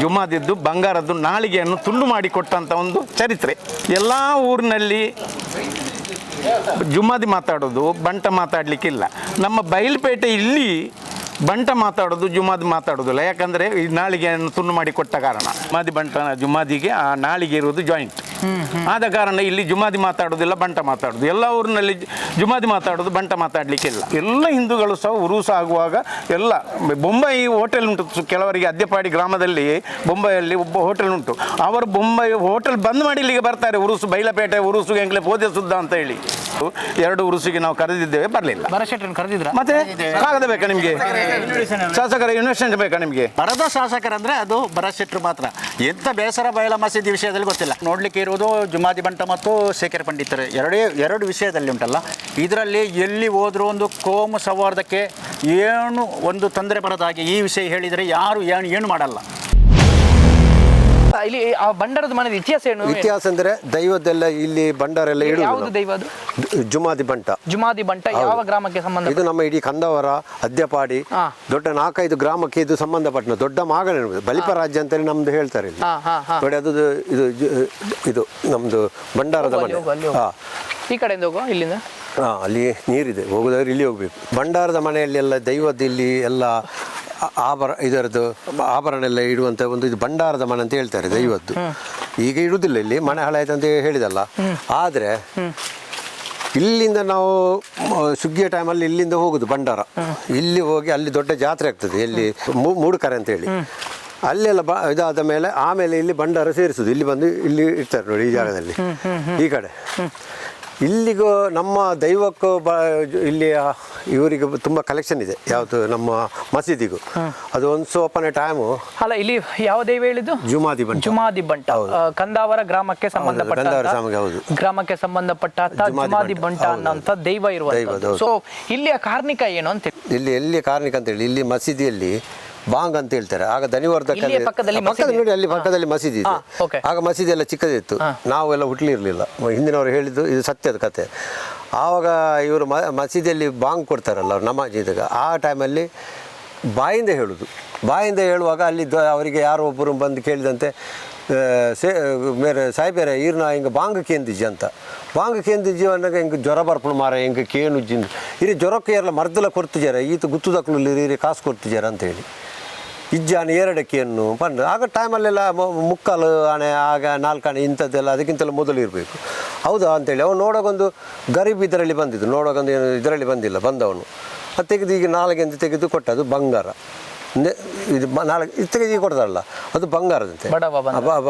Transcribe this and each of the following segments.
ಜುಮಾದಿದ್ದು ಬಂಗಾರದ್ದು ನಾಳಿಗೆಯನ್ನು ತುಂಡು ಮಾಡಿ ಕೊಟ್ಟಂಥ ಒಂದು ಚರಿತ್ರೆ. ಎಲ್ಲ ಊರಿನಲ್ಲಿ ಜುಮಾದಿ ಮಾತಾಡೋದು, ಬಂಟ ಮಾತಾಡಲಿಕ್ಕಿಲ್ಲ. ನಮ್ಮ ಬಯಲುಪೇಟೆ ಇಲ್ಲಿ ಬಂಟ ಮಾತಾಡೋದು, ಜುಮಾದಿ ಮಾತಾಡೋದಿಲ್ಲ. ಯಾಕಂದರೆ ಈ ನಾಳಿಗೆಯನ್ನು ತುಂಡು ಮಾಡಿ ಕೊಟ್ಟ ಕಾರಣ. ಮಾದಿ ಬಂಟ, ಜುಮಾದಿಗೆ ಆ ನಾಳಿಗೆ ಇರುವುದು ಜಾಯಿಂಟ್ ಆದ ಕಾರಣ ಇಲ್ಲಿ ಜುಮಾದಿ ಮಾತಾಡೋದಿಲ್ಲ ಬಂಟ ಮಾತಾಡೋದು. ಎಲ್ಲ ಊರಿನಲ್ಲಿ ಜುಮಾದಿ ಮಾತಾಡೋದು ಬಂಟ ಮಾತಾಡಲಿಕ್ಕಿಲ್ಲ. ಎಲ್ಲ ಹಿಂದೂಗಳು ಸಹ ಉರುಸ ಆಗುವಾಗ ಎಲ್ಲ ಬೊಂಬೈ ಹೋಟೆಲ್ ಉಂಟು. ಕೆಲವರಿಗೆ ಅದ್ಯಪಾಡಿ ಗ್ರಾಮದಲ್ಲಿ ಬೊಂಬೈಯಲ್ಲಿ ಒಬ್ಬ ಹೋಟೆಲ್ ಉಂಟು. ಅವರು ಬೊಂಬೈ ಹೋಟೆಲ್ ಬಂದ್ ಮಾಡಿ ಇಲ್ಲಿಗೆ ಬರ್ತಾರೆ. ಉರುಸು ಬೈಲಪೇಟೆ ಉರುಸು ಎಂಗ್ಲೆ ಪೋದೆ ಸುದ್ದ ಅಂತ ಹೇಳಿ. ಎರಡು ಉರುಸಿಗೆ ನಾವು ಕರೆದಿದ್ದೇವೆ ಬರಲಿಲ್ಲ. ಮತ್ತೆ ಕಾಗದ ಬೇಕಾ ನಿಮಗೆ? ಶಾಸಕರ ಇನ್ವೆಸ್ಟ್ಮೆಂಟ್ ಬೇಕಾ ನಿಮಗೆ? ಬರದ ಶಾಸಕರಂದ್ರೆ ಅದು ಭರತ್ ಮಾತ್ರ. ಎಂತ ಬೇಸರ ಬಯಲ ಮಸೀದಿ ವಿಷಯದಲ್ಲಿ ಗೊತ್ತಿಲ್ಲ. ನೋಡ್ಲಿಕ್ಕೆ ಇರುವುದು ಜುಮಾದಿ ಬಂಟ ಮತ್ತು ಶೇಖರ್ ಪಂಡಿತರು. ಎರಡೇ, ಎರಡು ವಿಷಯದಲ್ಲಿ ಉಂಟಲ್ಲ? ಇದರಲ್ಲಿ ಎಲ್ಲಿ ಹೋದರೂ ಒಂದು ಕೋಮು ಸೌಹಾರ್ದಕ್ಕೆ ಏನು ಒಂದು ತೊಂದರೆ ಬರದಾಗಿ ಈ ವಿಷಯ ಹೇಳಿದರೆ ಯಾರು ಏನು ಏನು ಮಾಡಲ್ಲ. ಇಲ್ಲಿ ಆ ಬಂಡಾರದ ಮನೆದ ಇತಿಹಾಸ ಏನು ಇತಿಹಾಸ ಅಂದ್ರೆ ದೈವದ್ದೆಲ್ಲ ಇಲ್ಲಿ ಬಂಡಾರ ಎಲ್ಲ ಯಾವುದು. ದೈವ ಅದು? ಜುಮಾದಿ ಬಂಟ ಜುಮಾದಿ ಬಂಟ ಯಾವ ಗ್ರಾಮಕ್ಕೆ ಸಂಬಂಧ? ಇದು ನಮ್ಮ ಇಡೀ ಕಂದವರ ಅದ್ಯಪಾಡಿ ಹಾ. ದೊಡ್ಡ ನಾಲ್ಕೈದು ಗ್ರಾಮಕ್ಕೆ ಇದು ಸಂಬಂಧಪಟ್ಟ ದೊಡ್ಡ ಮಾಗಣ ಬಲಿಪ ರಾಜ್ಯ ಅಂತೇಳಿ ನಮ್ದು ಹೇಳ್ತಾರೆ ಇಲ್ಲಿ. ಹಾ ಹಾ ಹಾ. ನೋಡಿ ಅದು ಇದು ಜು- ಇದು ನಮ್ದು ಬಂಡಾರದ ಹೋಗು, ಮನೆ. ಹೋಗು, ಅಲ್ಲಿ ಹೋಗು. ಹಾ. ಈ ಕಡೆಯಿಂದ ಹೋಗೋ ಇಲ್ಲಿಂದ? ಹಾ ಅಲ್ಲಿ ನೀರಿದೆ. ಹೋಗೋದಾದ್ರೆ ಇಲ್ಲಿ ಹೋಗ್ಬೇಕು. ಭಂಡಾರದ ಮನೆಯಲ್ಲಿ ಎಲ್ಲ ದೈವದಲ್ಲಿ ಇಲ್ಲಿ ಎಲ್ಲ ಆಭರ ಇದರದ್ದು ಆಭರಣ ಎಲ್ಲ ಇಡುವಂತ ಒಂದು ಇದು ಭಂಡಾರದ ಮನೆ ಅಂತ ಹೇಳ್ತಾರೆ ದೈವದ್ದು ಈಗ ಇಡುವುದಿಲ್ಲ ಇಲ್ಲಿ ಮನೆ ಹಾಳಾಯ್ತು ಅಂತ ಹೇಳಿದಲ್ಲ. ಆದ್ರೆ ಇಲ್ಲಿಂದ ನಾವು ಸುಗ್ಗಿಯ ಟೈಮಲ್ಲಿ ಇಲ್ಲಿಂದ ಹೋಗುದು ಭಂಡಾರ. ಇಲ್ಲಿ ಹೋಗಿ ಅಲ್ಲಿ ದೊಡ್ಡ ಜಾತ್ರೆ ಆಗ್ತದೆ ಇಲ್ಲಿ ಮೂಡುಕರೆ ಮೂಡುಕರೆ ಅಂತೇಳಿ ಅಲ್ಲೆಲ್ಲ ಬ ಇದಾದ ಮೇಲೆ ಆಮೇಲೆ ಇಲ್ಲಿ ಭಂಡಾರ ಸೇರಿಸುದು. ಇಲ್ಲಿ ಬಂದು ಇಲ್ಲಿ ಇರ್ತಾರೆ ನೋಡಿ ಈ ಜಾಗದಲ್ಲಿ. ಈ ಕಡೆ. ಇಲ್ಲಿಗೂ ನಮ್ಮ ದೈವಕ್ಕೂ ಬ ಇಲ್ಲಿ ಇವರಿಗೆ ತುಂಬ ಕಲೆಕ್ಷನ್ ಇದೆ ಯಾವುದು ನಮ್ಮ ಮಸೀದಿಗೂ ಅದು ಒಂದು ಸೋಪನೆ ಟೈಮು ಅಲ್ಲ ಇಲ್ಲಿ ಯಾವ ದೈವ ಹೇಳಿದ್ದು ಜುಮಾದಿ ಬಂಟ ಜುಮಾದಿ ಬಂಟ. ಕಂದಾವರ ಗ್ರಾಮಕ್ಕೆ ಸಂಬಂಧಪಟ್ಟ ಗ್ರಾಮಕ್ಕೆ ಸಂಬಂಧಪಟ್ಟ ಜುಮಾದಿ ಜುಮಾದಿ ಬಂಟ. ಅಂತ. ಅನ್ನೋಂಥ ದೈವ ಹೌದು. ಸೊ ಇಲ್ಲಿಯ ಕಾರ್ಣಿಕ ಏನು ಅಂತ ಹೇಳಿ. ಇಲ್ಲಿ ಎಲ್ಲಿ ಕಾರ್ಣಿಕ ಅಂತೇಳಿ ಇಲ್ಲಿ ಮಸೀದಿಯಲ್ಲಿ ಬಾಂಗ್ ಅಂತ ಹೇಳ್ತಾರೆ. ಆಗ ಪಕ್ಕದಲ್ಲಿ ನೋಡಿ ಅಲ್ಲಿ ಪಕ್ಕದಲ್ಲಿ ಮಸೀದಿ ಇದೆ. ಆಗ ಮಸೀದಿ ಎಲ್ಲ ಚಿಕ್ಕದಿತ್ತು ನಾವೆಲ್ಲ ಹುಟ್ಲಿರ್ಲಿಲ್ಲ. ಹಿಂದಿನವರು ಹೇಳಿದ್ದು ಇದು ಸತ್ಯದ ಕತೆ. ಆವಾಗ ಇವರು ಮ ಮಸೀದಿಯಲ್ಲಿ ಬಾಂಗ್ ಕೊಡ್ತಾರಲ್ಲ ಅವ್ರು ನಮಾಜ್ ಇದಾಗ ಆ ಟೈಮಲ್ಲಿ ಬಾಯಿಂದ ಹೇಳುದು. ಬಾಯಿಂದ ಹೇಳುವಾಗ ಅಲ್ಲಿ ಅವರಿಗೆ ಯಾರೋ ಒಬ್ಬರು ಬಂದು ಕೇಳಿದಂತೆ ಸೇ ಮೇರೆ ಸಾಯ್ಬೇರೆ ಇರ್ನ ಹಿಂಗೆ ಬಾಂಗ್ ಕೇಂದಿಜ್ಜಿ ಅಂತ. ಬಾಂಗ್ ಕೇಂದಿಜ್ಜಿ ಅನ್ನಾಗ ಹಿಂಗೆ ಜ್ವರ ಬರ್ಪಣ ಮಾರ ಹಿಂಗೆ ಕೇನುಜ್ಜಿಂದು ಇರಿ ಜ್ವರಕ್ಕೆ ಎಲ್ಲ ಮರ್ದಲ ಕೊಡ್ತಿದ್ದಾರೆ ಈತ ಗುತ್ತುದಕ್ಲು ಇರಿ ಕಾಸು ಕೊಡ್ತಿದ್ದಾರೆ ಅಂತ ಹೇಳಿ. ಇಜ್ಜಾನೆ ಎರಡಕ್ಕೆಯನ್ನು ಬಂದು ಆಗ ಟೈಮಲ್ಲೆಲ್ಲ ಮುಕ್ಕಾಲು ಆಣೆ ಆಗ ನಾಲ್ಕು ಆಣೆ ಇಂಥದ್ದೆಲ್ಲ ಅದಕ್ಕಿಂತೆಲ್ಲ ಮೊದಲು ಇರಬೇಕು. ಹೌದಾ ಅಂತೇಳಿ. ಅವನು ನೋಡೋಗೊಂದು ಗರೀಬ್ ಇದರಲ್ಲಿ ಬಂದಿದ್ದು. ನೋಡೋಗೊಂದು ಏನು ಇದರಲ್ಲಿ ಬಂದಿಲ್ಲ ಬಂದವನು. ಅದು ತೆಗೆದು ಈಗ ನಾಲ್ಗೆಂದು ತೆಗೆದು ಕೊಟ್ಟದು ಬಂಗಾರ. ಇದು ನಾಲ್ಕು ಇದು ತೆಗೆದು ಈಗ ಕೊಡ್ತಾರಲ್ಲ ಅದು ಬಂಗಾರದಂತೆ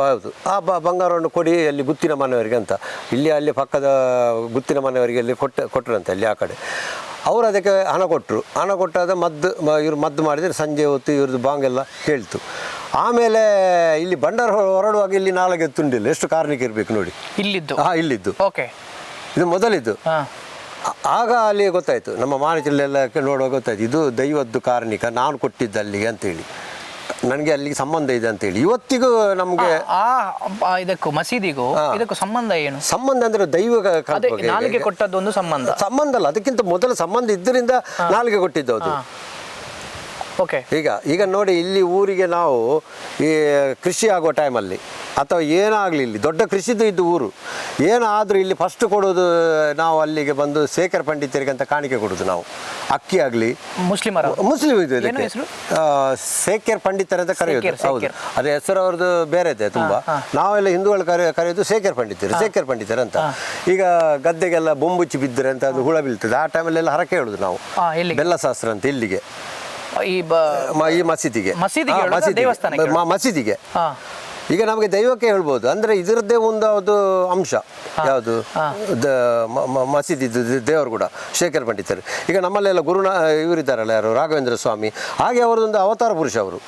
ಹೌದು. ಆ ಬ ಬಂಗಾರವನ್ನು ಕೊಡಿ ಅಲ್ಲಿ ಗುತ್ತಿನ ಮನೆಯವರಿಗೆ ಅಂತ. ಇಲ್ಲಿ ಅಲ್ಲಿ ಪಕ್ಕದ ಗುತ್ತಿನ ಮನೆಯವರಿಗೆ ಅಲ್ಲಿ ಕೊಟ್ಟ ಕೊಟ್ಟರಂತೆ ಅಲ್ಲಿ ಆ ಕಡೆ. ಅವರು ಅದಕ್ಕೆ ಹಣ ಕೊಟ್ಟರು ಹಣ ಕೊಟ್ಟಾದ ಮದ್ದು ಇವ್ರು ಮದ್ದು ಮಾಡಿದರೆ ಸಂಜೆ ಹೊತ್ತು ಇವ್ರದ್ದು ಬಾಂಗೆಲ್ಲ ಹೇಳ್ತು ಆಮೇಲೆ ಇಲ್ಲಿ ಬಂಡಾರ ಹೊರಡುವಾಗ ಇಲ್ಲಿ ನಾಲ್ಕು ತುಂಡಿಲ್ಲ. ಎಷ್ಟು ಕಾರ್ಣಿಕ ಇರಬೇಕು ನೋಡಿ. ಇಲ್ಲಿದ್ದು? ಹಾಂ ಇಲ್ಲಿದ್ದು. ಓಕೆ. ಇದು ಮೊದಲಿದ್ದು. ಆಗ ಅಲ್ಲಿ ಗೊತ್ತಾಯ್ತು. ನಮ್ಮ ಮಾನಚಿಲ್ಲೆಲ್ಲ ನೋಡುವಾಗ ಗೊತ್ತಾಯ್ತು. ಇದು ದೈವದ್ದು ಕಾರ್ಣಿಕ ನಾನು ಕೊಟ್ಟಿದ್ದು ಅಲ್ಲಿಗೆ ಅಂತೇಳಿ. ನನಗೆ ಅಲ್ಲಿಗೆ ಸಂಬಂಧ ಇದೆ ಅಂತ ಹೇಳಿ ಇವತ್ತಿಗೂ ನಮಗೆ ಆ ಆ, ಇದಕ್ಕೂ ಮಸೀದಿಗೂ ಇದಕ್ಕೂ ಸಂಬಂಧ ಏನು? ಸಂಬಂಧ ಅಂದ್ರೆ ದೈವ ಕ- ಅದೇ ಒಂದು ನಾಲಿಗೆ ಕೊಟ್ಟದ್ದೊಂದು ಸಂಬಂಧ. ಸಂಬಂಧ ಅಲ್ಲ ಅದಕ್ಕಿಂತ ಮೊದಲ ಸಂಬಂಧ ಇದ್ದರಿಂದ ನಾಲ್ಗೆ ಕೊಟ್ಟಿದ್ದು ಅದು. ಓಕೆ ಈಗ ಈಗ ನೋಡಿ ಇಲ್ಲಿ ಊರಿಗೆ ನಾವು ಈ ಕೃಷಿ ಆಗುವ ಟೈಮಲ್ಲಿ ಅಥವಾ ಏನಾಗಲಿ ಇಲ್ಲಿ ದೊಡ್ಡ ಕೃಷಿದು ಇದ್ದು ಊರು ಏನಾದರೂ ಇಲ್ಲಿ ಫಸ್ಟ್ ಕೊಡೋದು ನಾವು ಅಲ್ಲಿಗೆ ಬಂದು ಶೇಖರ್ ಪಂಡಿತರಿಗೆ ಅಂತ ಕಾಣಿಕೆ ಕೊಡೋದು ನಾವು. ಅಕ್ಕಿ ಆಗಲಿ ಮುಸ್ಲಿಮರ? ಮುಸ್ಲಿಮ್ ಇದು ಇದಕ್ಕೆ. ಶೇಖರ್ ಪಂಡಿತರ ಅಂತ ಕರೆಯೋದು ಹೌದು. ಅದೇ ಹೆಸರು ಅವ್ರದ್ದು ಬೇರೆ ಇದೆ ತುಂಬಾ ನಾವೆಲ್ಲ ಹಿಂದೂಗಳು ಕರೆ ಕರೆಯೋದು ಶೇಖರ್ ಪಂಡಿತರು ಶೇಖರ್ ಪಂಡಿತರು ಅಂತ. ಈಗ ಗದ್ದೆಗೆಲ್ಲ ಬೊಂಬುಚ್ಚಿ ಬಿದ್ದರೆ ಅಂತ ಅದು ಹುಳ ಬೀಳ್ತದೆ. ಆ ಟೈಮಲ್ಲೆಲ್ಲ ಹರಕೆ ಹೇಳುದು ನಾವು? ಬೆಲ್ಲ ಶಾಸ್ತ್ರ ಅಂತ ಇಲ್ಲಿಗೆ. ಈ ಮ- ಈ ಮಸೀದಿಗೆ. ಮಸೀದಿಗೆ ಹಾ, ಹೇಳೋದಾ? ಮಸೀದಿಗೆ. ದೇವಸ್ಥಾನಕ್ಕೆ ಮ- ಮಸೀದಿಗೆ. ಹಾ. ಈಗ ನಮಗೆ ದೈವಕ್ಕೆ ಹೇಳ್ಬೋದು. ಅಂದ್ರೆ ಇದರದ್ದೇ ಒಂದು ಅದು ಅಂಶ. ಯಾವುದು? ಮಸೀದಿ ಮ- ಮ- ಮಸೀದಿದ್ದು ದ- ದೇವರು ಕೂಡ ಶೇಖರ್ ಪಂಡಿತರು. ಈಗ ನಮ್ಮಲ್ಲೆಲ್ಲ ಗುರುನ ಇವರಿದ್ದಾರಲ್ಲ ಯಾರು? ರಾಘವೇಂದ್ರ ಸ್ವಾಮಿ. ಹಾಗೆ ಅವರದೊಂದು ಅವತಾರ ಪುರುಷ ಅವರು.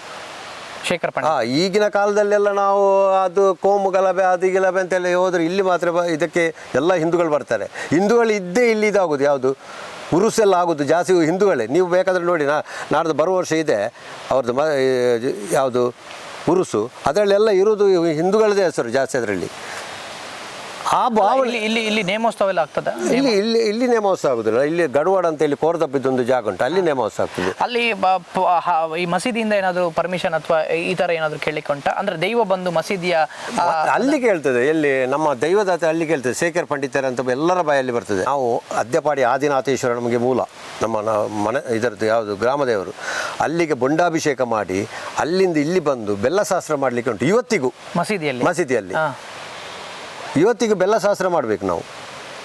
ಶೇಖರ್ ಪಂಡಿತ್. ಈಗಿನ ಕಾಲದಲ್ಲೆಲ್ಲ ನಾವು ಅದು ಕೋಮು ಗಲಭೆ ಅದು ಗಲಭೆ ಅಂತೆಲ್ಲ ಹೋದ್ರೆ ಇಲ್ಲಿ ಮಾತ್ರ ಬ- ಇದಕ್ಕೆ ಎಲ್ಲ ಹಿಂದೂಗಳು ಬರ್ತಾರೆ. ಹಿಂದೂಗಳು ಇದ್ದೇ ಇಲ್ಲಿ ಇದಾಗುದು. ಯಾವುದು? ಉರುಸೆಲ್ಲ ಆಗೋದು ಜಾಸ್ತಿ ಹಿಂದೂಗಳೇ. ನೀವು ಬೇಕಾದ್ರೆ ನೋಡಿ, ನಾ ನಾಡ್ದು ಬರುವ ವರ್ಷ ಇದೆ, ಅವ್ರದ್ದು ಮ ಯಾವುದು? ಉರುಸು. ಅದರಲ್ಲೆಲ್ಲ ಇರೋದು ಹಿಂದೂಗಳದೇ ಹೆಸರು ಜಾಸ್ತಿ ಅದರಲ್ಲಿ. ಆ ಭಾವನೆ ಇಲ್ಲಿ ಇಲ್ಲಿ ಇಲ್ಲಿ ನೇಮೋತ್ಸವ ಎಲ್ಲ ಆಗ್ತದೆ? ಇಲ್ಲಿ ಇಲ್ಲಿ ಇಲ್ಲಿ ನೇಮೋತ್ಸವ ಆಗುದಿಲ್ಲ ಇಲ್ಲಿ ಗಡುವಾಡ ಅಂತ ಹೇಳಿ ಕೋರದಬ್ಬಿದ್ದೊಂದು ಜಾಗ ಉಂಟು ಅಲ್ಲಿ ನೇಮೋತ್ಸವ ಆಗ್ತದೆ ಅಲ್ಲಿ ಬ- ಪ- ಹ- ಈ ಮಸೀದಿಯಿಂದ ಏನಾದರೂ ಪರ್ಮಿಷನ್ ಅಥವಾ ಈ ತರ ಏನಾದರೂ ಕೇಳಲಿಕ್ಕೆ ಉಂಟಾ? ಅಂದ್ರೆ ದೈವ ಬಂದು ಮಸೀದಿಯ ಆ, ಅಲ್ಲಿ ಕೇಳ್ತದೆ ಎಲ್ಲಿ ನಮ್ಮ ದೈವದಾತ ಅಲ್ಲಿ ಕೇಳ್ತದೆ ಶೇಖರ್ ಪಂಡಿತರ ಅಂತ ಎಲ್ಲರ ಬಾಯಲ್ಲಿ ಬರ್ತದೆ. ನಾವು ಅದ್ಯಪಾಡಿ ಆದಿನಾಥೇಶ್ವರ ನಮಗೆ ಮೂಲ ನಮ್ಮ ನ- ಮನೆ ಇದರದ್ದು ಯಾವುದು ಗ್ರಾಮದೇವರು ಅಲ್ಲಿಗೆ ಬೊಂಡಾಭಿಷೇಕ ಮಾಡಿ ಅಲ್ಲಿಂದ ಇಲ್ಲಿ ಬಂದು ಬೆಲ್ಲ ಶಾಸ್ತ್ರ ಮಾಡಲಿಕ್ಕೆ ಉಂಟು ಇವತ್ತಿಗೂ. ಮಸೀದಿಯಲ್ಲಿ? ಮಸೀದಿಯಲ್ಲಿ. ಹಾ. ಬೆಲ್ಲ ಸಹಸ್ರ ಮಾಡಬೇಕು ನಾವು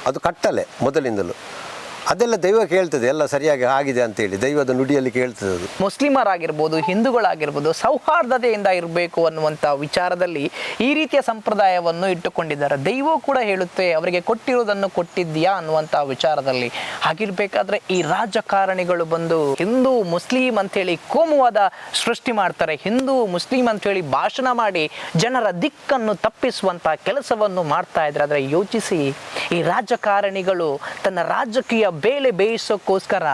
ಅದು ಕಟ್ಟಲೆ ಮೊದಲಿಂದಲೂ ಅದೆಲ್ಲ ದೈವ ಕೇಳ್ತದೆ, ಎಲ್ಲ ಸರಿಯಾಗಿ ಆಗಿದೆ ಅಂತ ಹೇಳಿ ದೈವದ ನುಡಿಯಲ್ಲಿ ಕೇಳ್ತದೆ ಅದು. ಮುಸ್ಲಿಮರಾಗಿರ್ಬೋದು, ಹಿಂದೂಗಳಾಗಿರ್ಬೋದು, ಸೌಹಾರ್ದತೆಯಿಂದ ಇರಬೇಕು ಅನ್ನುವಂಥ ವಿಚಾರದಲ್ಲಿ ಈ ರೀತಿಯ ಸಂಪ್ರದಾಯವನ್ನು ಇಟ್ಟುಕೊಂಡಿದ್ದಾರೆ. ದೈವ ಕೂಡ ಹೇಳುತ್ತೆ, ಅವರಿಗೆ ಕೊಟ್ಟಿರೋದನ್ನು ಕೊಟ್ಟಿದ್ಯಾ ಅನ್ನುವಂಥ ವಿಚಾರದಲ್ಲಿ. ಆಗಿರ್ಬೇಕಾದ್ರೆ ಈ ರಾಜಕಾರಣಿಗಳು ಬಂದು ಹಿಂದೂ ಮುಸ್ಲಿಂ ಅಂತೇಳಿ ಕೋಮುವಾದ ಸೃಷ್ಟಿ ಮಾಡ್ತಾರೆ. ಹಿಂದೂ ಮುಸ್ಲಿಂ ಅಂತೇಳಿ ಭಾಷಣ ಮಾಡಿ ಜನರ ದಿಕ್ಕನ್ನು ತಪ್ಪಿಸುವಂಥ ಕೆಲಸವನ್ನು ಮಾಡ್ತಾ ಇದ್ದಾರೆ. ಆದರೆ ಯೋಚಿಸಿ ಈ ರಾಜಕಾರಣಿಗಳು ತನ್ನ ರಾಜಕೀಯ ಬೇಲೆ ಬೇಯಿಸೋಕ್ಕೋಸ್ಕರ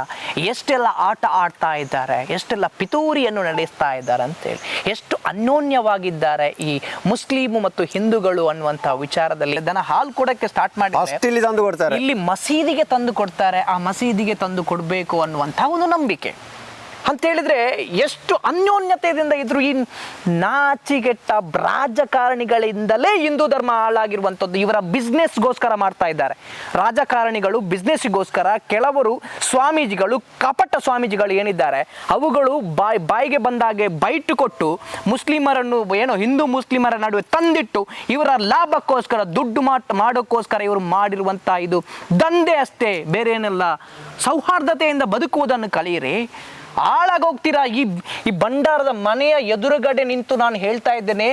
ಎಷ್ಟೆಲ್ಲ ಆಟ ಆಡ್ತಾ ಇದ್ದಾರೆ ಎಷ್ಟೆಲ್ಲ ಪಿತೂರಿಯನ್ನು ನಡೆಸ್ತಾ ಇದ್ದಾರೆ ಅಂತೇಳಿ ಎಷ್ಟು ಅನ್ಯೋನ್ಯವಾಗಿದ್ದಾರೆ ಈ ಮುಸ್ಲಿಮು ಮತ್ತು ಹಿಂದೂಗಳು ಅನ್ನುವಂಥ ವಿಚಾರದಲ್ಲಿ. ದನ ಹಾಲು ಕೊಡಕ್ಕೆ ಸ್ಟಾರ್ಟ್ ಮಾಡಿದ್ದಾರೆ ಇಲ್ಲಿ ತಂದು ಕೊಡ್ತಾರೆ. ಇಲ್ಲಿ ಮಸೀದಿಗೆ ತಂದು ಕೊಡ್ತಾರೆ ಆ ಮಸೀದಿಗೆ ತಂದು ಕೊಡಬೇಕು ಅನ್ನುವಂಥ ಒಂದು ನಂಬಿಕೆ. ಅಂತ ಹೇಳಿದ್ರೆ ಎಷ್ಟು ಅನ್ಯೋನ್ಯತೆಯಿಂದ ಇದ್ರು ಈ ನಾಚಿಗೆಟ್ಟ ರಾಜಕಾರಣಿಗಳಿಂದಲೇ ಹಿಂದೂ ಧರ್ಮ ಹಾಳಾಗಿರುವಂಥದ್ದು, ಇವರ ಬಿಸ್ನೆಸ್ಗೋಸ್ಕರ ಮಾಡ್ತಾ ಇದ್ದಾರೆ. ರಾಜಕಾರಣಿಗಳು ಬಿಸ್ನೆಸ್ಗೋಸ್ಕರ ಕೆಲವರು ಸ್ವಾಮೀಜಿಗಳು, ಕಪಟ ಸ್ವಾಮೀಜಿಗಳು ಏನಿದ್ದಾರೆ, ಅವುಗಳು ಬಾಯ್, ಬಾಯಿಗೆ ಬಂದಾಗೆ ಬೈಟ್ ಕೊಟ್ಟು ಮುಸ್ಲಿಮರನ್ನು, ಏನೋ ಹಿಂದೂ ಮುಸ್ಲಿಮರ ನಡುವೆ ತಂದಿಟ್ಟು ಇವರ ಲಾಭಕ್ಕೋಸ್ಕರ, ದುಡ್ಡು ಮಾಟ್ ಮಾಡೋಕ್ಕೋಸ್ಕರ ಇವರು ಮಾಡಿರುವಂಥ ಇದು ದಂಧೆ ಅಷ್ಟೇ ಬೇರೆ ಏನಲ್ಲ ಸೌಹಾರ್ದತೆಯಿಂದ ಬದುಕುವುದನ್ನು ಕಲಿಯಿರಿ. ಹಾಳಾಗೋಗ್ತೀರಾ? ಈ ಈ ಭಂಡಾರದ ಮನೆಯ ಎದುರುಗಡೆ ನಿಂತು ನಾನು ಹೇಳ್ತಾ ಇದ್ದೇನೆ,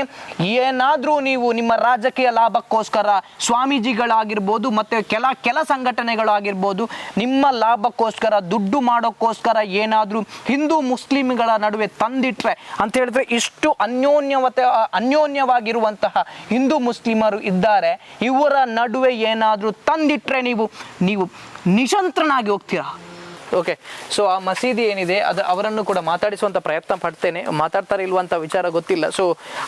ಏನಾದರೂ ನೀವು ನಿಮ್ಮ ರಾಜಕೀಯ ಲಾಭಕ್ಕೋಸ್ಕರ ಸ್ವಾಮೀಜಿಗಳಾಗಿರ್ಬೋದು ಮತ್ತು ಕೆಲ ಕೆಲ ಸಂಘಟನೆಗಳಾಗಿರ್ಬೋದು, ನಿಮ್ಮ ಲಾಭಕ್ಕೋಸ್ಕರ, ದುಡ್ಡು ಮಾಡೋಕ್ಕೋಸ್ಕರ ಏನಾದರೂ ಹಿಂದೂ ಮುಸ್ಲಿಮ್ಗಳ ನಡುವೆ ತಂದಿಟ್ರೆ ಅಂತ ಹೇಳಿದ್ರೆ ಇಷ್ಟು ಅನ್ಯೋನ್ಯವತೆ, ಅನ್ಯೋನ್ಯವಾಗಿರುವಂತಹ ಹಿಂದೂ ಮುಸ್ಲಿಮರು ಇದ್ದಾರೆ, ಇವರ ನಡುವೆ ಏನಾದರೂ ತಂದಿಟ್ರೆ ನೀವು ನೀವು ನಿಶಂತ್ರನಾಗಿ ಹೋಗ್ತೀರಾ? ಓಕೆ ಸೊ ಆ ಮಸೀದಿ ಏನಿದೆ ಅದು ಅವರನ್ನು ಕೂಡ ಮಾತಾಡಿಸುವಂಥ ಪ್ರಯತ್ನ ಪಡ್ತೇನೆ. ಮಾತಾಡ್ತಾರೆ ಇಲ್ವಂಥ ವಿಚಾರ ಗೊತ್ತಿಲ್ಲ. ಸೊ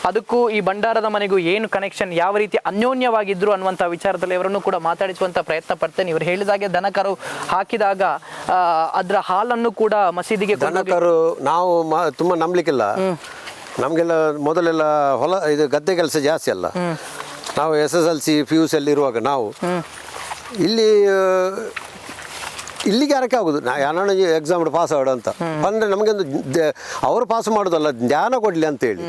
ಅದಕ್ಕೂ ಈ ಭಂಡಾರದ ಮನೆಗೂ ಏನು ಕನೆಕ್ಷನ್ ಯಾವ ರೀತಿ ಅನ್ಯೋನ್ಯವಾಗಿದ್ದರು ಅನ್ನುವಂಥ ವಿಚಾರದಲ್ಲಿ ಅವರನ್ನು ಕೂಡ ಮಾತಾಡಿಸುವಂಥ ಪ್ರಯತ್ನ ಪಡ್ತೇನೆ. ಇವರು ಹೇಳಿದಾಗೆ ದನಕರು ಹಾಕಿದಾಗ ಅದರ ಹಾಲನ್ನು ಕೂಡ ಮಸೀದಿಗೆ ದನಕರು ನಾವು ತುಂಬ ನಂಬಲಿಕ್ಕಿಲ್ಲ. ನಮಗೆಲ್ಲ ಮೊದಲೆಲ್ಲ ಹೊಲ ಇದು ಗದ್ದೆ ಕೆಲಸ ಜಾಸ್ತಿ ಅಲ್ಲ. ನಾವು S S L C P U C ಅಲ್ಲಿ ಇರುವಾಗ ನಾವು ಇಲ್ಲಿ ಇಲ್ಲಿಗೆ ಯಾರಕ್ಕೆ ಆಗುದು? ನಾ ಯಾರು ಎಕ್ಸಾಮ್ ಪಾಸ್ ಆಗೋಣ ಅಂತ. ಅಂದ್ರೆ ನಮಗೊಂದು ಅವರು ಪಾಸ್ ಮಾಡೋದಲ್ಲ ಜ್ಞಾನ ಕೊಡ್ಲಿ ಅಂತೇಳಿ.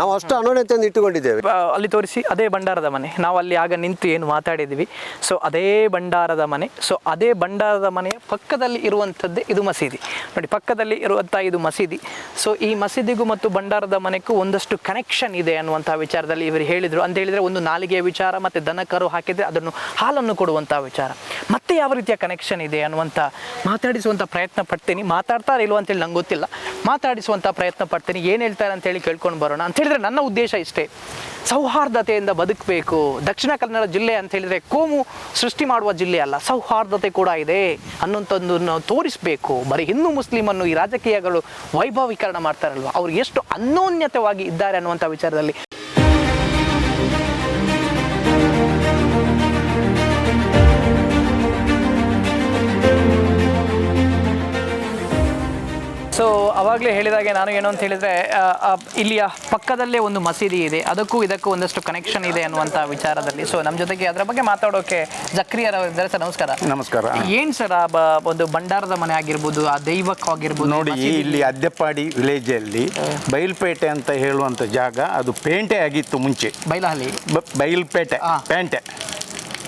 ನಾವು ಅಷ್ಟು ಅನೋನ್ಯತೆಯಿಂದ ಇಟ್ಟುಕೊಂಡಿದ್ದೇವೆ. ಅಲ್ಲಿ ತೋರಿಸಿ, ಅದೇ ಭಂಡಾರದ ಮನೆ. ನಾವು ಅಲ್ಲಿ ಆಗ ನಿಂತು ಏನು ಮಾತಾಡಿದ್ವಿ. ಸೊ ಅದೇ ಭಂಡಾರದ ಮನೆ. ಸೊ ಅದೇ ಭಂಡಾರದ ಮನೆಯ ಪಕ್ಕದಲ್ಲಿ ಇರುವಂಥದ್ದೇ ಇದು ಮಸೀದಿ. ನೋಡಿ, ಪಕ್ಕದಲ್ಲಿ ಇರುವಂಥ ಇದು ಮಸೀದಿ. ಸೊ ಈ ಮಸೀದಿಗೂ ಮತ್ತು ಭಂಡಾರದ ಮನೆಗೂ ಒಂದಷ್ಟು ಕನೆಕ್ಷನ್ ಇದೆ ಅನ್ನುವಂಥ ವಿಚಾರದಲ್ಲಿ ಇವರು ಹೇಳಿದರು. ಅಂತ ಹೇಳಿದ್ರೆ ಒಂದು ನಾಲಿಗೆಯ ವಿಚಾರ ಮತ್ತು ದನಕರು ಹಾಕಿದರೆ ಅದನ್ನು ಹಾಲನ್ನು ಕೊಡುವಂಥ ವಿಚಾರ. ಮತ್ತೆ ಯಾವ ರೀತಿಯ ಕನೆಕ್ಷನ್ ಇದೆ ಅನ್ನುವಂಥ ಮಾತಾಡಿಸುವಂಥ ಪ್ರಯತ್ನ ಪಡ್ತೀನಿ. ಮಾತಾಡ್ತಾರೆ ಇಲ್ವ ಅಂತೇಳಿ ನಂಗೆ ಗೊತ್ತಿಲ್ಲ. ಮಾತಾಡಿಸುವಂಥ ಪ್ರಯತ್ನ ಪಡ್ತೀನಿ. ಏನು ಹೇಳ್ತಾರೆ ಅಂತೇಳಿ ಕೇಳ್ಕೊಂಡು ಬರೋಣ. ಅಂತ ಹೇಳಿದ್ರೆ ನನ್ನ ಉದ್ದೇಶ ಇಷ್ಟೇ. ಸೌಹಾರ್ದತೆಯಿಂದ ಬದುಕಬೇಕು. ದಕ್ಷಿಣ ಕನ್ನಡ ಜಿಲ್ಲೆ ಅಂತ ಹೇಳಿದ್ರೆ ಕೋಮು ಸೃಷ್ಟಿ ಮಾಡುವ ಜಿಲ್ಲೆ ಅಲ್ಲ. ಸೌಹಾರ್ದತೆ ಕೂಡ ಇದೆ ಅನ್ನೋಂಥದ್ದನ್ನು ತೋರಿಸಬೇಕು. ಬರೀ ಹಿಂದೂ ಮುಸ್ಲಿಮನ್ನು ಈ ರಾಜಕೀಯಗಳು ವೈಭವೀಕರಣ ಮಾಡ್ತಾರಲ್ವ? ಅವ್ರು ಎಷ್ಟು ಅನ್ಯೋನ್ಯತವಾಗಿ ಇದ್ದಾರೆ ಅನ್ನುವಂಥ ವಿಚಾರದಲ್ಲಿ ಸೊ ಅವಾಗಲೇ ಹೇಳಿದಾಗೆ ನಾನು ಏನು ಅಂತ ಹೇಳಿದ್ರೆ ಇಲ್ಲಿಯ ಪಕ್ಕದಲ್ಲೇ ಒಂದು ಮಸೀದಿ ಇದೆ. ಅದಕ್ಕೂ ಇದಕ್ಕೂ ಒಂದಷ್ಟು ಕನೆಕ್ಷನ್ ಇದೆ ಅನ್ನುವಂಥ ವಿಚಾರದಲ್ಲಿ. ಸೊ ನಮ್ಮ ಜೊತೆಗೆ ಅದರ ಬಗ್ಗೆ ಮಾತಾಡೋಕೆ ಜಕ್ರಿಯರವರು ಇದ್ದಾರೆ ಸರ್ ನಮಸ್ಕಾರ. ನಮಸ್ಕಾರ. ಏನು ಸರ್ ಆ ಒಂದು ಭಂಡಾರದ ಮನೆ ಆಗಿರ್ಬೋದು ಆ ದೈವಕ್ಕಾಗಿರ್ಬೋದು ನೋಡಿ ಇಲ್ಲಿ? ಅದ್ದೆಪ್ಪಾಡಿ ವಿಲೇಜಲ್ಲಿ ಬೈಲ್ಪೇಟೆ ಅಂತ ಹೇಳುವಂಥ ಜಾಗ ಅದು ಪೇಂಟೆ ಆಗಿತ್ತು ಮುಂಚೆ. ಬೈಲಹಳ್ಳಿ? ಬೈಲ್ಪೇಟೆ. ಪೇಂಟೆ.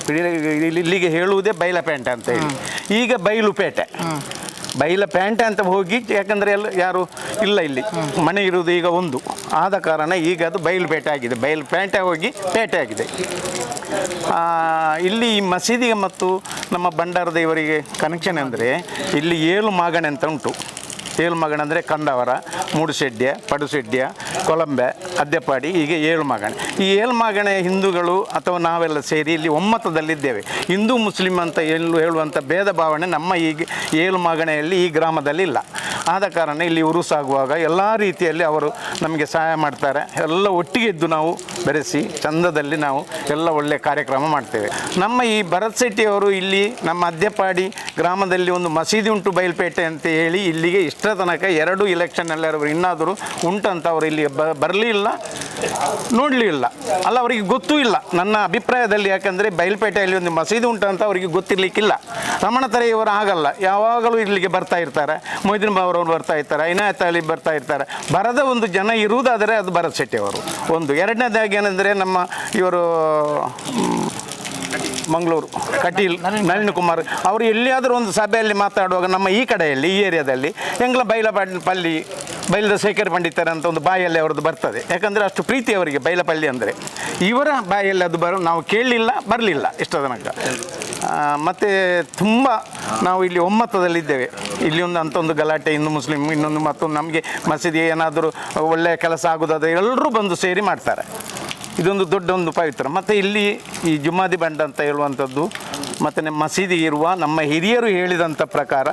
ಇಲ್ಲಿ- ಇಲ್ಲಿಗೆ ಹೇಳುವುದೇ ಬೈಲಪೇಂಟೆ ಅಂತ ಹೇಳಿ. ಈಗ ಬೈಲುಪೇಟೆ ಪ್ಯಾಂಟ್ ಅಂತ ಹೋಗಿ, ಯಾಕಂದರೆ ಎಲ್ಲ ಯಾರು ಇಲ್ಲ ಇಲ್ಲಿ. ಮನೆ ಇರುವುದು ಈಗ ಒಂದು. ಆದ ಕಾರಣ ಈಗ ಅದು ಬೈಲುಪೇಟೆ ಆಗಿದೆ. ಬೈಲುಪೇಂಟೆ ಹೋಗಿ ಪೇಟೆ ಆಗಿದೆ. ಇಲ್ಲಿ ಈ ಮಸೀದಿಗೆ ಮತ್ತು ನಮ್ಮ ಭಂಡಾರ ದೇವರಿಗೆ ಕನೆಕ್ಷನ್ ಅಂದರೆ ಇಲ್ಲಿ ಏಳು ಮಾಗಣೆ ಅಂತ ಉಂಟು. ಏಳು ಮಗಣ ಅಂದರೆ ಕಂದವರ ಮೂಡುಶೆಡ್ಯ, ಪಡುಶೆಡ್ಯ, ಕೊಲಂಬೆ ಅದ್ದೆಪಾಡಿ ಹೀಗೆ ಏಳು ಮಗಣೆ ಈ ಏಳು ಮಗಣೆ ಹಿಂದೂಗಳು ಅಥವಾ ನಾವೆಲ್ಲ ಸೇರಿ ಇಲ್ಲಿ ಒಮ್ಮತದಲ್ಲಿದ್ದೇವೆ. ಹಿಂದೂ, ಮುಸ್ಲಿಂ ಅಂತ ಹೇಳು ಹೇಳುವಂಥ ಭೇದ ಭಾವನೆ ನಮ್ಮ ಈ ಏಳು ಮಗಣೆಯಲ್ಲಿ ಈ ಗ್ರಾಮದಲ್ಲಿ ಇಲ್ಲ ಆದ ಕಾರಣ ಇಲ್ಲಿ ಉರುಸಾಗುವಾಗ ಎಲ್ಲ ರೀತಿಯಲ್ಲಿ ಅವರು ನಮಗೆ ಸಹಾಯ ಮಾಡ್ತಾರೆ. ಎಲ್ಲ ಒಟ್ಟಿಗೆ ಇದ್ದು ನಾವು ಬೆರೆಸಿ ಚಂದದಲ್ಲಿ ನಾವು ಎಲ್ಲ ಒಳ್ಳೆಯ ಕಾರ್ಯಕ್ರಮ ಮಾಡ್ತೇವೆ. ನಮ್ಮ ಈ ಭರತ್ ಶೆಟ್ಟಿಯವರು ಇಲ್ಲಿ ನಮ್ಮ ಅದ್ಯಪಾಡಿ ಗ್ರಾಮದಲ್ಲಿ ಒಂದು ಮಸೀದಿ ಉಂಟು ಬಯಲ್ಪೇಟೆ ಅಂತ ಹೇಳಿ ಇಲ್ಲಿಗೆ ಇಷ್ಟರ ತನಕ ಎರಡು ಇಲೆಕ್ಷನ್ನಲ್ಲಿ ಅವರು ಇನ್ನಾದರೂ ಉಂಟಂತ ಅವರು ಇಲ್ಲಿ ಬರಲಿಲ್ಲ. ನೋಡಲಿಲ್ಲ ಅಲ್ಲ, ಅವರಿಗೆ ಗೊತ್ತೂ ಇಲ್ಲ. ನನ್ನ ಅಭಿಪ್ರಾಯದಲ್ಲಿ ಯಾಕಂದರೆ ಬಯಲ್ಪೇಟೆಯಲ್ಲಿ ಒಂದು ಮಸೀದಿ ಉಂಟಂತ ಅವರಿಗೆ ಗೊತ್ತಿರಲಿಕ್ಕಿಲ್ಲ. ರಮಣ ಇವರು ಆಗಲ್ಲ. ಯಾವಾಗಲೂ ಇಲ್ಲಿಗೆ ಬರ್ತಾ ಇರ್ತಾರೆ. ಮೊಯ್ದಿನ್ ಅವರು ಬರ್ತಾ ಇರ್ತಾರೆ. ಇನಾಯತ್ ಅಲಿ ಬರ್ತಾ ಇರ್ತಾರೆ. ಬರದ ಒಂದು ಜನ ಇರುವುದಾದರೆ ಅದು ಭರತ್ ಶೆಟ್ಟಿ ಅವರು. ಒಂದು ಎರಡನೇದಾಗಿ ಏನಂದರೆ ನಮ್ಮ ಇವರು ಮಂಗಳೂರು ಕಟೀಲ್ ನಳಿನ್ ಕುಮಾರ್. ಅವರು ಎಲ್ಲಿಯಾದರೂ ಒಂದು ಸಭೆಯಲ್ಲಿ ಮಾತಾಡುವಾಗ ನಮ್ಮ ಈ ಕಡೆಯಲ್ಲಿ ಈ ಏರಿಯಾದಲ್ಲಿ ಎಂಗ್ಲ ಬೈಲ ಪಲ್ಲಿ ಬೈಲದ ಶೇಖರ್ ಪಂಡಿತರ ಅಂತ ಒಂದು ಬಾಯಲ್ಲಿ ಅವರದ್ದು ಬರ್ತದೆ. ಯಾಕಂದರೆ ಅಷ್ಟು ಪ್ರೀತಿ ಅವರಿಗೆ ಬೈಲಪಲ್ಲಿ ಅಂದರೆ. ಇವರ ಬಾಯಲ್ಲಿ ಅದು ಬರೋ ನಾವು ಕೇಳಲಿಲ್ಲ ಬರಲಿಲ್ಲ ಇಷ್ಟದ ತನಕ. ಮತ್ತು ಮತ್ತೆ ತುಂಬ ನಾವು ಇಲ್ಲಿ ಒಮ್ಮತದಲ್ಲಿದ್ದೇವೆ. ಇಲ್ಲಿ ಒಂದು ಅಂತ ಒಂದು ಗಲಾಟೆ ಇನ್ನು ಮುಸ್ಲಿಮ್ ಇನ್ನೊಂದು ಮತ್ತೊಂದು ನಮಗೆ ಮಸೀದಿ ಏನಾದರೂ ಒಳ್ಳೆಯ ಕೆಲಸ ಆಗೋದಾದರೆ ಎಲ್ಲರೂ ಬಂದು ಸೇರಿ ಮಾಡ್ತಾರೆ. ಇದೊಂದು ದೊಡ್ಡ ಒಂದು ಪವಿತ್ರ. ಮತ್ತು ಇಲ್ಲಿ ಈ ಜುಮ್ಮಾದಿ ಬಂಡ ಅಂತ ಹೇಳುವಂಥದ್ದು, ಮತ್ತು ನಮ್ಮ ಮಸೀದಿ ಇರುವ ನಮ್ಮ ಹಿರಿಯರು ಹೇಳಿದಂಥ ಪ್ರಕಾರ,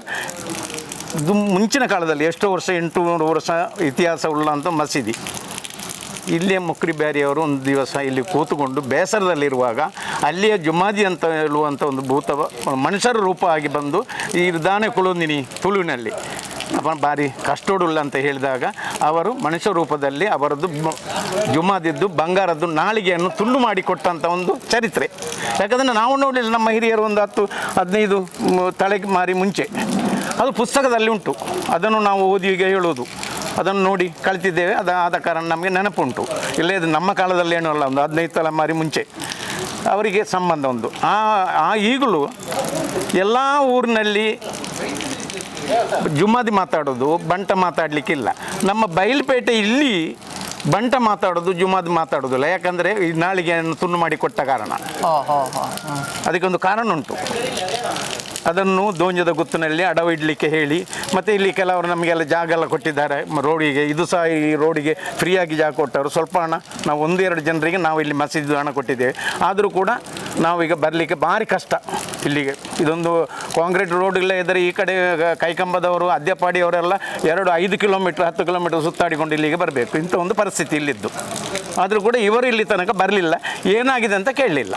ಇದು ಮುಂಚಿನ ಕಾಲದಲ್ಲಿ ಎಷ್ಟೋ ವರ್ಷ ಎಂಟು ನೂರು ವರ್ಷ ಇತಿಹಾಸ ಉಳ್ಳಂಥ ಮಸೀದಿ. ಇಲ್ಲಿಯ ಮುಕ್ರಿ ಬ್ಯಾರಿಯವರು ಒಂದು ದಿವಸ ಇಲ್ಲಿ ಕೂತುಕೊಂಡು ಬೇಸರದಲ್ಲಿರುವಾಗ ಅಲ್ಲಿಯ ಜುಮಾದಿ ಅಂತ ಹೇಳುವಂಥ ಒಂದು ಭೂತ ಮನುಷ್ಯರ ರೂಪ ಆಗಿ ಬಂದು ಈ ದಾನೆ ಕುಳುಂದಿನಿ ತುಳುವಿನಲ್ಲಿ. ಭಾರಿ ಕಷ್ಟೋಡುಲ್ಲ ಅಂತ ಹೇಳಿದಾಗ ಅವರು ಮನುಷ್ಯ ರೂಪದಲ್ಲಿ ಅವರದ್ದು ಜುಮಾದಿದ್ದು ಬಂಗಾರದ್ದು ನಾಳಿಗೆಯನ್ನು ತುಂಡು ಮಾಡಿ ಕೊಟ್ಟಂತ ಒಂದು ಚರಿತ್ರೆ. ಯಾಕಂದರೆ ನಾವು ನೋಡಲಿಲ್ಲ ನಮ್ಮ ಹಿರಿಯರು ಒಂದು ಹತ್ತು, ಹದಿನೈದು ತಲೆ ಮಾರಿ ಮುಂಚೆ. ಅದು ಪುಸ್ತಕದಲ್ಲಿ ಉಂಟು. ಅದನ್ನು ನಾವು ಓದಿ ಈಗ ಹೇಳೋದು ಅದನ್ನು ನೋಡಿ ಕಳಿತಿದ್ದೇವೆ ಅದು ಆದ ಕಾರಣ ನಮಗೆ ನೆನಪುಂಟು. ಇಲ್ಲೇ ಇದು ನಮ್ಮ ಕಾಲದಲ್ಲಿ ಏನೂ ಅಲ್ಲ, ಒಂದು ಹದಿನೈದು ತಲೆಮಾರಿ ಮುಂಚೆ. ಅವರಿಗೆ ಸಂಬಂಧ ಒಂದು. ಆ ಈಗಲೂ ಎಲ್ಲ ಊರಿನಲ್ಲಿ ಜುಮ್ಮಾದಿ ಮಾತಾಡೋದು ಬಂಟ ಮಾತಾಡಲಿಕ್ಕಿಲ್ಲ. ನಮ್ಮ ಬಯಲುಪೇಟೆ ಇಲ್ಲಿ ಬಂಟ ಮಾತಾಡೋದು ಜುಮ್ಮಾದಿ ಮಾತಾಡೋದಿಲ್ಲ. ಯಾಕಂದರೆ ಈ ನಾಳಿಗೆಯನ್ನು ತುಂಡು ಮಾಡಿ ಕೊಟ್ಟ ಕಾರಣ. ಅದಕ್ಕೊಂದು ಕಾರಣ ಉಂಟು. ಅದನ್ನು ದೋಂಜದ ಗುತ್ತಿನಲ್ಲಿ ಅಡವ ಇಡಲಿಕ್ಕೆ ಹೇಳಿ, ಮತ್ತು ಇಲ್ಲಿ ಕೆಲವರು ನಮಗೆಲ್ಲ ಜಾಗ ಎಲ್ಲ ಕೊಟ್ಟಿದ್ದಾರೆ ರೋಡಿಗೆ, ಇದು ಸಹ ಈ ರೋಡಿಗೆ ಫ್ರೀಯಾಗಿ ಜಾಗ ಕೊಟ್ಟವರು. ಸ್ವಲ್ಪ ಹಣ, ನಾವು ಒಂದು ಎರಡು ಜನರಿಗೆ ನಾವು ಇಲ್ಲಿ ಮಸೀದಿ ಹಣ ಕೊಟ್ಟಿದ್ದೇವೆ. ಆದರೂ ಕೂಡ ನಾವೀಗ ಬರಲಿಕ್ಕೆ ಭಾರಿ ಕಷ್ಟ ಇಲ್ಲಿಗೆ. ಇದೊಂದು ಕಾಂಕ್ರೀಟ್ ರೋಡ್ ಇದ್ದರೆ ಈ ಕಡೆ ಕೈಕಂಬದವರು, ಅದ್ಯಪಾಡಿಯವರೆಲ್ಲ ಎರಡು ಐದು ಕಿಲೋಮೀಟ್ರ್, ಹತ್ತು ಕಿಲೋಮೀಟ್ರ್ ಸುತ್ತಾಡಿಕೊಂಡು ಇಲ್ಲಿಗೆ ಬರಬೇಕು. ಇಂಥ ಒಂದು ಪರಿಸ್ಥಿತಿ ಇಲ್ಲಿದ್ದು. ಆದರೂ ಕೂಡ ಇವರು ಇಲ್ಲಿ ತನಕ ಬರಲಿಲ್ಲ. ಏನಾಗಿದೆ ಅಂತ ಕೇಳಲಿಲ್ಲ.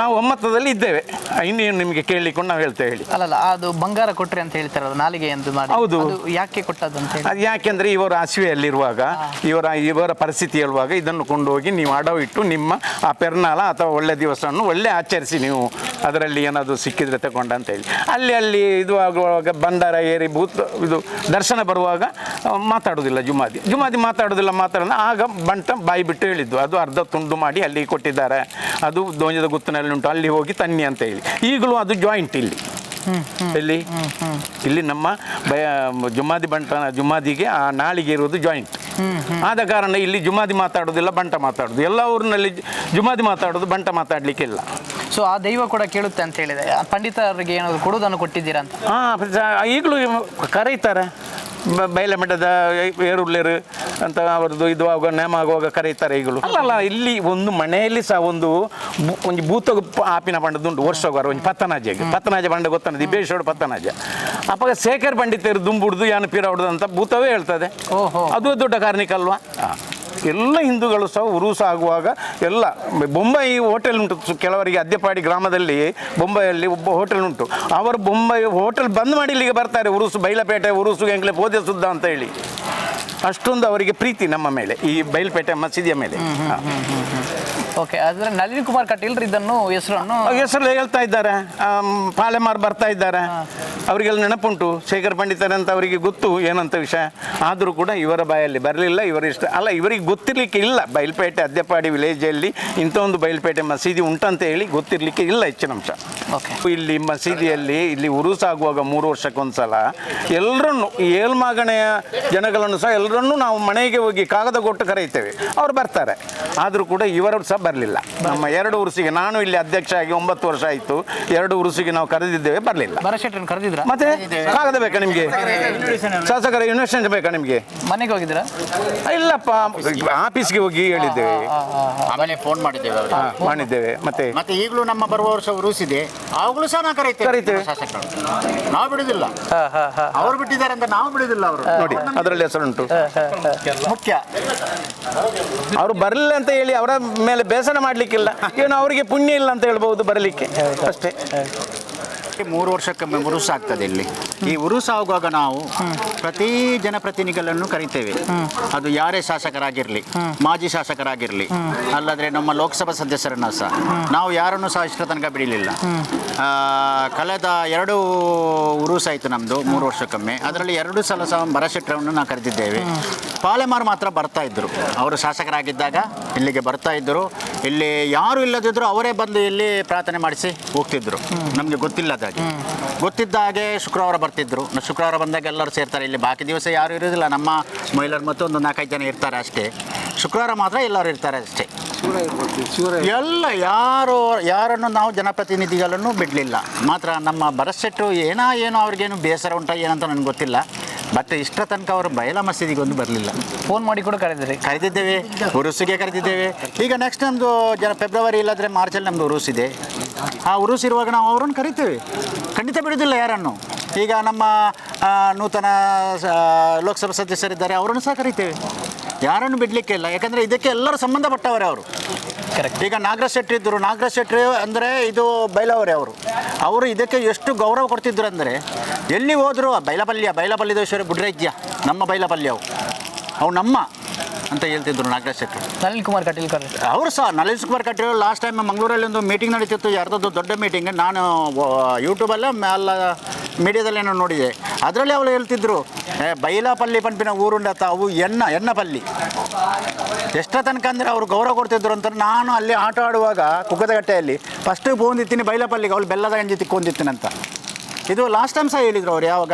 ನಾವು ಒಮ್ಮತದಲ್ಲಿ ಇದ್ದೇವೆ. ಇನ್ನೇನು ನಿಮಗೆ ಕೇಳಲಿಕ್ಕೊಂಡು ನಾವು ಹೇಳ್ತೇವೆ ಹೇಳಿ. ಅಲ್ಲಲ್ಲ ಅದು ಬಂಗಾರ ಕೊಟ್ಟರೆ ಅಂತ ಹೇಳ್ತಾರಲ್ಲ ನಾಲಿಗೆ ಎಂದು ಮಾಡಿ. ಹೌದು. ಅದು ಯಾಕೆ ಕೊಟ್ಟದ್ದು ಅಂತ ಹೇಳಿ. ಅದು ಯಾಕೆಂದರೆ ಇವರು ಹಸಿವೆಯಲ್ಲಿರುವಾಗ ಇವರ ಇವರ ಪರಿಸ್ಥಿತಿ ಹೇಳುವಾಗ ಇದನ್ನು ಕೊಂಡೋಗಿ ನೀವು ಅಡವಿಟ್ಟು ನಿಮ್ಮ ಆ ಪೆರ್ನಾಳ ಅಥವಾ ಒಳ್ಳೆ ದಿವಸವನ್ನು ಒಳ್ಳೆ ಆಚರಿಸಿ ನೀವು ಅದರಲ್ಲಿ ಏನಾದರೂ ಸಿಕ್ಕಿದ್ರೆ ತಗೊಂಡ ಅಂತ ಹೇಳಿ ಅಲ್ಲಿ ಅಲ್ಲಿ ಇದು ಆಗುವಾಗ ಬಂದಾರ ಏರಿ ಭೂತ್ ಇದು ದರ್ಶನ ಬರುವಾಗ ಮಾತಾಡೋದಿಲ್ಲ ಜುಮಾದಿ. ಜುಮಾದಿ ಮಾತಾಡೋದಿಲ್ಲ, ಮಾತಾಡೋಣ. ಆಗ ಬಂಟ ಬಾಯಿ ಬಿಟ್ಟು ಹೇಳಿದ್ದು. ಅದು ಅರ್ಧ ತುಂಡು ಮಾಡಿ ಅಲ್ಲಿ ಕೊಟ್ಟಿದ್ದಾರೆ. ಅದು ಧ್ವಜದ ಗುತ್ತಿನಲ್ಲಿ ಉಂಟು. ಅಲ್ಲಿ ಹೋಗಿ ತನ್ನಿ ಅಂತ ಹೇಳಿ. ಈಗಲೂ ಅದು ಜಾಯಿಂಟ್ ಇಲ್ಲಿ. ಇಲ್ಲಿ ಇಲ್ಲಿ ನಮ್ಮ ಬಯ, ಜುಮಾದಿ ಬಂಟ ಜುಮಾದಿಗೆ ಆ ನಾಳಿಗೆ ಇರುವುದು ಜಾಯಿಂಟ್ ಆದ ಕಾರಣ ಇಲ್ಲಿ ಜುಮಾದಿ ಮಾತಾಡೋದಿಲ್ಲ ಬಂಟ ಮಾತಾಡೋದು. ಎಲ್ಲ ಊರಿನಲ್ಲಿ ಜುಮಾದಿ ಮಾತಾಡೋದು ಬಂಟ ಮಾತಾಡಲಿಕ್ಕಿಲ್ಲ. ಸೊ ಆ ದೈವ ಕೂಡ ಕೇಳುತ್ತೆ ಅಂತ ಹೇಳಿದೆ. ಪಂಡಿತರಿಗೆ ಏನಾದರೂ ಕೊಡುವುದನ್ನು ಕೊಟ್ಟಿದ್ದೀರಾ ಅಂತ? ಹಾಂ ಈಗಲೂ ಕರೀತಾರೆ. ಬ- ಬೈಲಮಠದ ಏರುಳ್ಳೇರು ಅಂತ ಅವರದ್ದು ಇದು ಆಗುವ ನೇಮ ಆಗುವಾಗ ಕರೀತಾರೆ ಈಗಲೂ. ಅಲ್ಲಲ್ಲ ಇಲ್ಲಿ ಒಂದು ಮನೆಯಲ್ಲಿ ಸಹ ಒಂದು ಒಂದು ಭೂತ ಆಪಿನ ಪಂಡದುಂಟು ವರ್ಷವಾರ ಒಂದು ಪತ್ತನಾಜೆಗೆ ಪತ್ತನಾಜ ಪಂಡ ಗೊತ್ತಾನ ದಿಬೇಶ್ವರ ಪತ್ತನಾಜ ಅಪ್ಪಾಗ ಶೇಖರ್ ಪಂಡಿತರು ದುಂಬುಡ್ದು ಯಾನು ಪೀರ ಹೊಡ್ದು ಅಂತ ಭೂತವೇ ಹೇಳ್ತದೆ. ಓಹೋ. ಅದು ದೊಡ್ಡ ಕಾರಣಿಕ ಅಲ್ವಾ ಎಲ್ಲ ಹಿಂದೂಗಳು ಸಹ ಉರುಸ ಆಗುವಾಗ ಎಲ್ಲ ಬೊಂಬೈ ಹೋಟೆಲ್ ಉಂಟು. ಕೆಲವರಿಗೆ ಅದ್ದೆಪಾಡಿ ಗ್ರಾಮದಲ್ಲಿ ಬೊಂಬೈಯಲ್ಲಿ ಒಬ್ಬ ಹೋಟೆಲ್ ಉಂಟು. ಅವರು ಬೊಂಬೈ ಹೋಟೆಲ್ ಬಂದ್ ಮಾಡಿ ಇಲ್ಲಿಗೆ ಬರ್ತಾರೆ. ಉರುಸು ಬೈಲಪೇಟೆ, ಉರುಸು ಎಂಗ್ಲೆ ಪೋದೆ ಸುದ್ದ ಅಂತ ಹೇಳಿ. ಅಷ್ಟೊಂದು ಅವರಿಗೆ ಪ್ರೀತಿ ನಮ್ಮ ಮೇಲೆ, ಈ ಬೈಲ್ಪೇಟೆ ಮಸೀದಿಯ ಮೇಲೆ. ಓಕೆ ಆದರೆ ನಳಿನ್ ಕುಮಾರ್ ಕಟೀಲ್ ಇದನ್ನು ಹೆಸರನ್ನು ಹೆಸರು ಹೇಳ್ತಾ ಇದ್ದಾರೆ. ಪಾಲೆಮಾರ್ ಬರ್ತಾ ಇದ್ದಾರೆ. ಅವರಿಗೆಲ್ಲ ನೆನಪುಂಟು. ಶೇಖರ್ ಪಂಡಿತರ್ ಅಂತ ಅವರಿಗೆ ಗೊತ್ತು ಏನಂತ ವಿಷಯ. ಆದರೂ ಕೂಡ ಇವರ ಬಾಯಲ್ಲಿ ಬರಲಿಲ್ಲ ಇವರ ಇಷ್ಟ. ಅಲ್ಲ ಇವರಿಗೆ ಗೊತ್ತಿರಲಿಕ್ಕೆ ಇಲ್ಲ. ಬೈಲ್ಪೇಟೆ ಅದ್ದೆಪಾಡಿ ವಿಲೇಜಲ್ಲಿ ಇಂಥ ಒಂದು ಬೈಲ್ಪೇಟೆ ಮಸೀದಿ ಉಂಟಂತ ಹೇಳಿ ಗೊತ್ತಿರಲಿಕ್ಕೆ ಇಲ್ಲ ಹೆಚ್ಚಿನ ಅಂಶ. ಇಲ್ಲಿ ಮಸೀದಿಯಲ್ಲಿ ಇಲ್ಲಿ ಉರುಸಾಗುವಾಗ ಮೂರು ವರ್ಷಕ್ಕೊಂದ್ಸಲ ಎಲ್ಲರನ್ನು ಏಳ್ಮಾಗಣೆಯ ಜನಗಳನ್ನು ಸಹ ಎಲ್ಲರನ್ನೂ ನಾವು ಮನೆಗೆ ಹೋಗಿ ಕಾಗದ ಕೊಟ್ಟು ಕರೆಯುತ್ತೇವೆ. ಅವ್ರು ಬರ್ತಾರೆ. ಆದರೂ ಕೂಡ ಇವರು ಸಹ ಬರಲಿಲ್ಲ. ನಮ್ಮ ಎರಡು ಉರುಸಿಗೆ ನಾನು ಇಲ್ಲಿ ಅಧ್ಯಕ್ಷ ಆಗಿ ಒಂಬತ್ತು ವರ್ಷ ಆಯಿತು. ಎರಡು ಉರುಸಿಗೆ ನಾವು ಕರೆದಿದ್ದೇವೆ ಬರಲಿಲ್ಲ. ಕರೆದಿದ್ರ? ಮತ್ತೆ ಕಾಗದ ಬೇಕಾ ನಿಮಗೆ? ಶಾಸಕರ ಇನ್ವೆಸ್ಟ್ಮೆಂಟ್ ಬೇಕಾ ನಿಮಗೆ? ಮನೆಗೆ ಹೋಗಿದ್ರ? ಇಲ್ಲಪ್ಪ ಆಫೀಸ್ಗೆ ಹೋಗಿ ಹೇಳಿದ್ದೇವೆ. ಆಮೇಲೆ ಫೋನ್ ಮಾಡಿದ್ದೇವೆ ಅವ್ರಿಗೆ. ಹಾ, ಮಾಡಿದ್ದೇವೆ. ಮತ್ತೆ? ಮತ್ತೆ ಈಗಲೂ ನಮ್ಮ ಬರುವ ವರ್ಷ ಉರುಸಿದೆ. ಅವಾಗಲೂ ಸಹ ನಾವು ಕರೀತೇವೆ ಕರೀತೇವೆ. ನಮ್ಮ ಶಾಸಕರು. ನಾವು ಬಿಡುದಿಲ್ಲ. ಅವ್ರು ಬಿಟ್ಟಿದ್ದಾರೆ ಅಂತ ನಾವು ಬಿಡುದಿಲ್ಲ ಅವರು. ನೋಡಿ ಅದರಲ್ಲಿ ಹೆಸರುಂಟು. ಮುಖ್ಯ. ಅವರು ಬರಲಿಲ್ಲ ಅಂತ ಹೇಳಿ ಅವರ ಮೇಲೆ ಬೇಸರ ಮಾಡಲಿಕ್ಕಿಲ್ಲ. ಏನು ಅವರಿಗೆ ಪುಣ್ಯ ಇಲ್ಲ ಅಂತ ಹೇಳ್ಬಹುದು ಬರಲಿಕ್ಕೆ. ಅಷ್ಟೇ. ಮೂರು ವರ್ಷಕ್ಕೊಮ್ಮೆ ಉರುಸು ಆಗ್ತದೆ ಇಲ್ಲಿ. ಈ ಉರುಸು ಆಗುವಾಗ ನಾವು ಪ್ರತಿ ಜನಪ್ರತಿನಿಧಿಗಳನ್ನು ಕರಿತೇವೆ. ಅದು ಯಾರೇ ಶಾಸಕರಾಗಿರ್ಲಿ, ಮಾಜಿ ಶಾಸಕರಾಗಿರ್ಲಿ, ಅಲ್ಲದ್ರೆ ನಮ್ಮ ಲೋಕಸಭಾ ಸದಸ್ಯರನ್ನ ಸಹ. ನಾವು ಯಾರನ್ನು ಸಹ ಇಷ್ಟ ತನಕ ಬಿಡಲಿಲ್ಲ. ಕಳೆದ ಎರಡು ಉರುಸು ಆಯಿತು ನಮ್ಮದು ಮೂರು ವರ್ಷಕ್ಕೊಮ್ಮೆ. ಅದರಲ್ಲಿ ಎರಡು ಸಲ ಸಹ ಬರಶೆಟ್ಟರವನ್ನು ನಾವು ಕರೆದಿದ್ದೇವೆ. ಪಾಲೆಮಾರು ಮಾತ್ರ ಬರ್ತಾ ಇದ್ದರು ಅವರು ಶಾಸಕರಾಗಿದ್ದಾಗ ಇಲ್ಲಿಗೆ ಬರ್ತಾ ಇದ್ದರು ಇಲ್ಲಿ ಯಾರು ಇಲ್ಲದಿದ್ದರೂ ಅವರೇ ಬಂದು ಇಲ್ಲಿ ಪ್ರಾರ್ಥನೆ ಮಾಡಿಸಿ ಹೋಗ್ತಿದ್ರು. ನಮಗೆ ಗೊತ್ತಿದ್ದ ಹಾಗೆ. ಶುಕ್ರವಾರ ಬರ್ತಿದ್ರು. ಶುಕ್ರವಾರ ಬಂದಾಗ ಎಲ್ಲರೂ ಸೇರ್ತಾರೆ. ಇಲ್ಲಿ ಬಾಕಿ ದಿವಸ ಯಾರು ಇರೋದಿಲ್ಲ. ನಮ್ಮ ಮಹಿಳೆಯರು ಮತ್ತು ಒಂದು ನಾಲ್ಕೈದು ಜನ ಇರ್ತಾರೆ ಅಷ್ಟೇ. ಶುಕ್ರವಾರ ಮಾತ್ರ ಎಲ್ಲರೂ ಇರ್ತಾರೆ ಅಷ್ಟೇ. ಎಲ್ಲ ಯಾರು ಯಾರನ್ನು ನಾವು ಜನಪ್ರತಿನಿಧಿಗಳನ್ನು ಬಿಡಲಿಲ್ಲ. ಮಾತ್ರ ನಮ್ಮ ಬರಸೆಟ್ಟು ಏನೋ ಏನೋ ಅವ್ರಿಗೇನು ಬೇಸರ ಉಂಟ ಏನಂತ ನನಗೆ ಗೊತ್ತಿಲ್ಲ. ಬಟ್ ಇಷ್ಟರ ತನಕ ಅವರು ಬಯಲ ಮಸೀದಿಗೆ ಒಂದು ಬರಲಿಲ್ಲ. ಫೋನ್ ಮಾಡಿ ಕೂಡ ಕರೆದಿರಿ ಕರೆದಿದ್ದೇವೆ. ಉರುಸಿಗೆ ಕರೆದಿದ್ದೇವೆ. ಈಗ ನೆಕ್ಸ್ಟ್ ನಮ್ಮದು ಜನ ಫೆಬ್ರವರಿ ಇಲ್ಲಾದರೆ ಮಾರ್ಚಲ್ಲಿ ನಮ್ಮದು ಉರುಸಿದೆ ಆ ಉರುಸ್ ಇರುವಾಗ ನಾವು ಅವರನ್ನು ಕರಿತೇವೆ. ಖಂಡಿತ ಬಿಡೋದಿಲ್ಲ ಯಾರನ್ನು. ಈಗ ನಮ್ಮ ನೂತನ ಲೋಕಸಭಾ ಸದಸ್ಯರಿದ್ದಾರೆ ಅವರನ್ನು ಸಹ ಕರಿತೇವೆ. ಯಾರನ್ನು ಬಿಡಲಿಕ್ಕೆ ಇಲ್ಲ. ಯಾಕಂದರೆ ಇದಕ್ಕೆ ಎಲ್ಲರೂ ಸಂಬಂಧಪಟ್ಟವರೇ ಅವರು. ಕರೆಕ್ಟ್ ಈಗ ನಾಗರಾಜ್ ಶೆಟ್ಟಿ ಇದ್ದರು. ನಾಗರಾಜ್ ಶೆಟ್ಟಿ ಅಂದರೆ ಇದು ಬೈಲವರೇ ಅವರು. ಅವರು ಇದಕ್ಕೆ ಎಷ್ಟು ಗೌರವ ಕೊಡ್ತಿದ್ರು ಅಂದರೆ ಎಲ್ಲಿ ಹೋದರೂ ಆ ಬೈಲಪಲ್ಯ ಬೈಲಪಲ್ಯದೇಶ್ವರ ಬುಡ್ರೈಜ್ಯ ನಮ್ಮ ಬೈಲಪಲ್ಯವು ಅವು ನಮ್ಮ. ಅಂತ ಹೇಳ್ತಿದ್ರು ನಾಗರಾಜ್ ಶೆಟ್ಟಿ. ನಳಿನ್ ಕುಮಾರ್ ಕಟೀಲ್ ಕರೆ ಅವರು ಸಹ ನಳಿನ್ ಕುಮಾರ್ ಕಟೀಲ್ ಲಾಸ್ಟ್ ಟೈಮ್ ಮಂಗಳೂರಲ್ಲಿ ಒಂದು ಮೀಟಿಂಗ್ ನಡೀತಿತ್ತು ಯಾರ್ದದ್ದು ದೊಡ್ಡ ಮೀಟಿಂಗ್ ನಾನು ಯೂಟ್ಯೂಬಲ್ಲೇ ಮ್ಯಾಲ ಮೀಡಿಯಾದಲ್ಲಿ ನಾನು ನೋಡಿದೆ. ಅದರಲ್ಲಿ ಅವಳು ಹೇಳ್ತಿದ್ರು "ಏ, ಬೈಲಾಪಲ್ಲಿ ಪಂಪಿನ ಊರುಂಡತ್ತ ಅವು ಎನ್ನ ಎನ್ನಪಲ್ಲಿ. ಎಷ್ಟ ತನಕ ಅಂದರೆ ಅವರು ಗೌರವ ಕೊಡ್ತಿದ್ರು ಅಂತ ನಾನು ಅಲ್ಲಿ ಆಟ ಆಡುವಾಗ ಕುಕ್ಕದಗಟ್ಟೆಯಲ್ಲಿ ಫಸ್ಟ್ ಬೋಂದಿತ್ತೀನಿ ಬೈಲಾಪಲ್ಲಿಗೆ ಅವಳು ಬೆಲ್ಲದ ಗಂಜಿ ಅಂತ. ಇದು ಲಾಸ್ಟ್ ಟೈಮ್ ಸಹ ಹೇಳಿದರು ಅವ್ರು ಯಾವಾಗ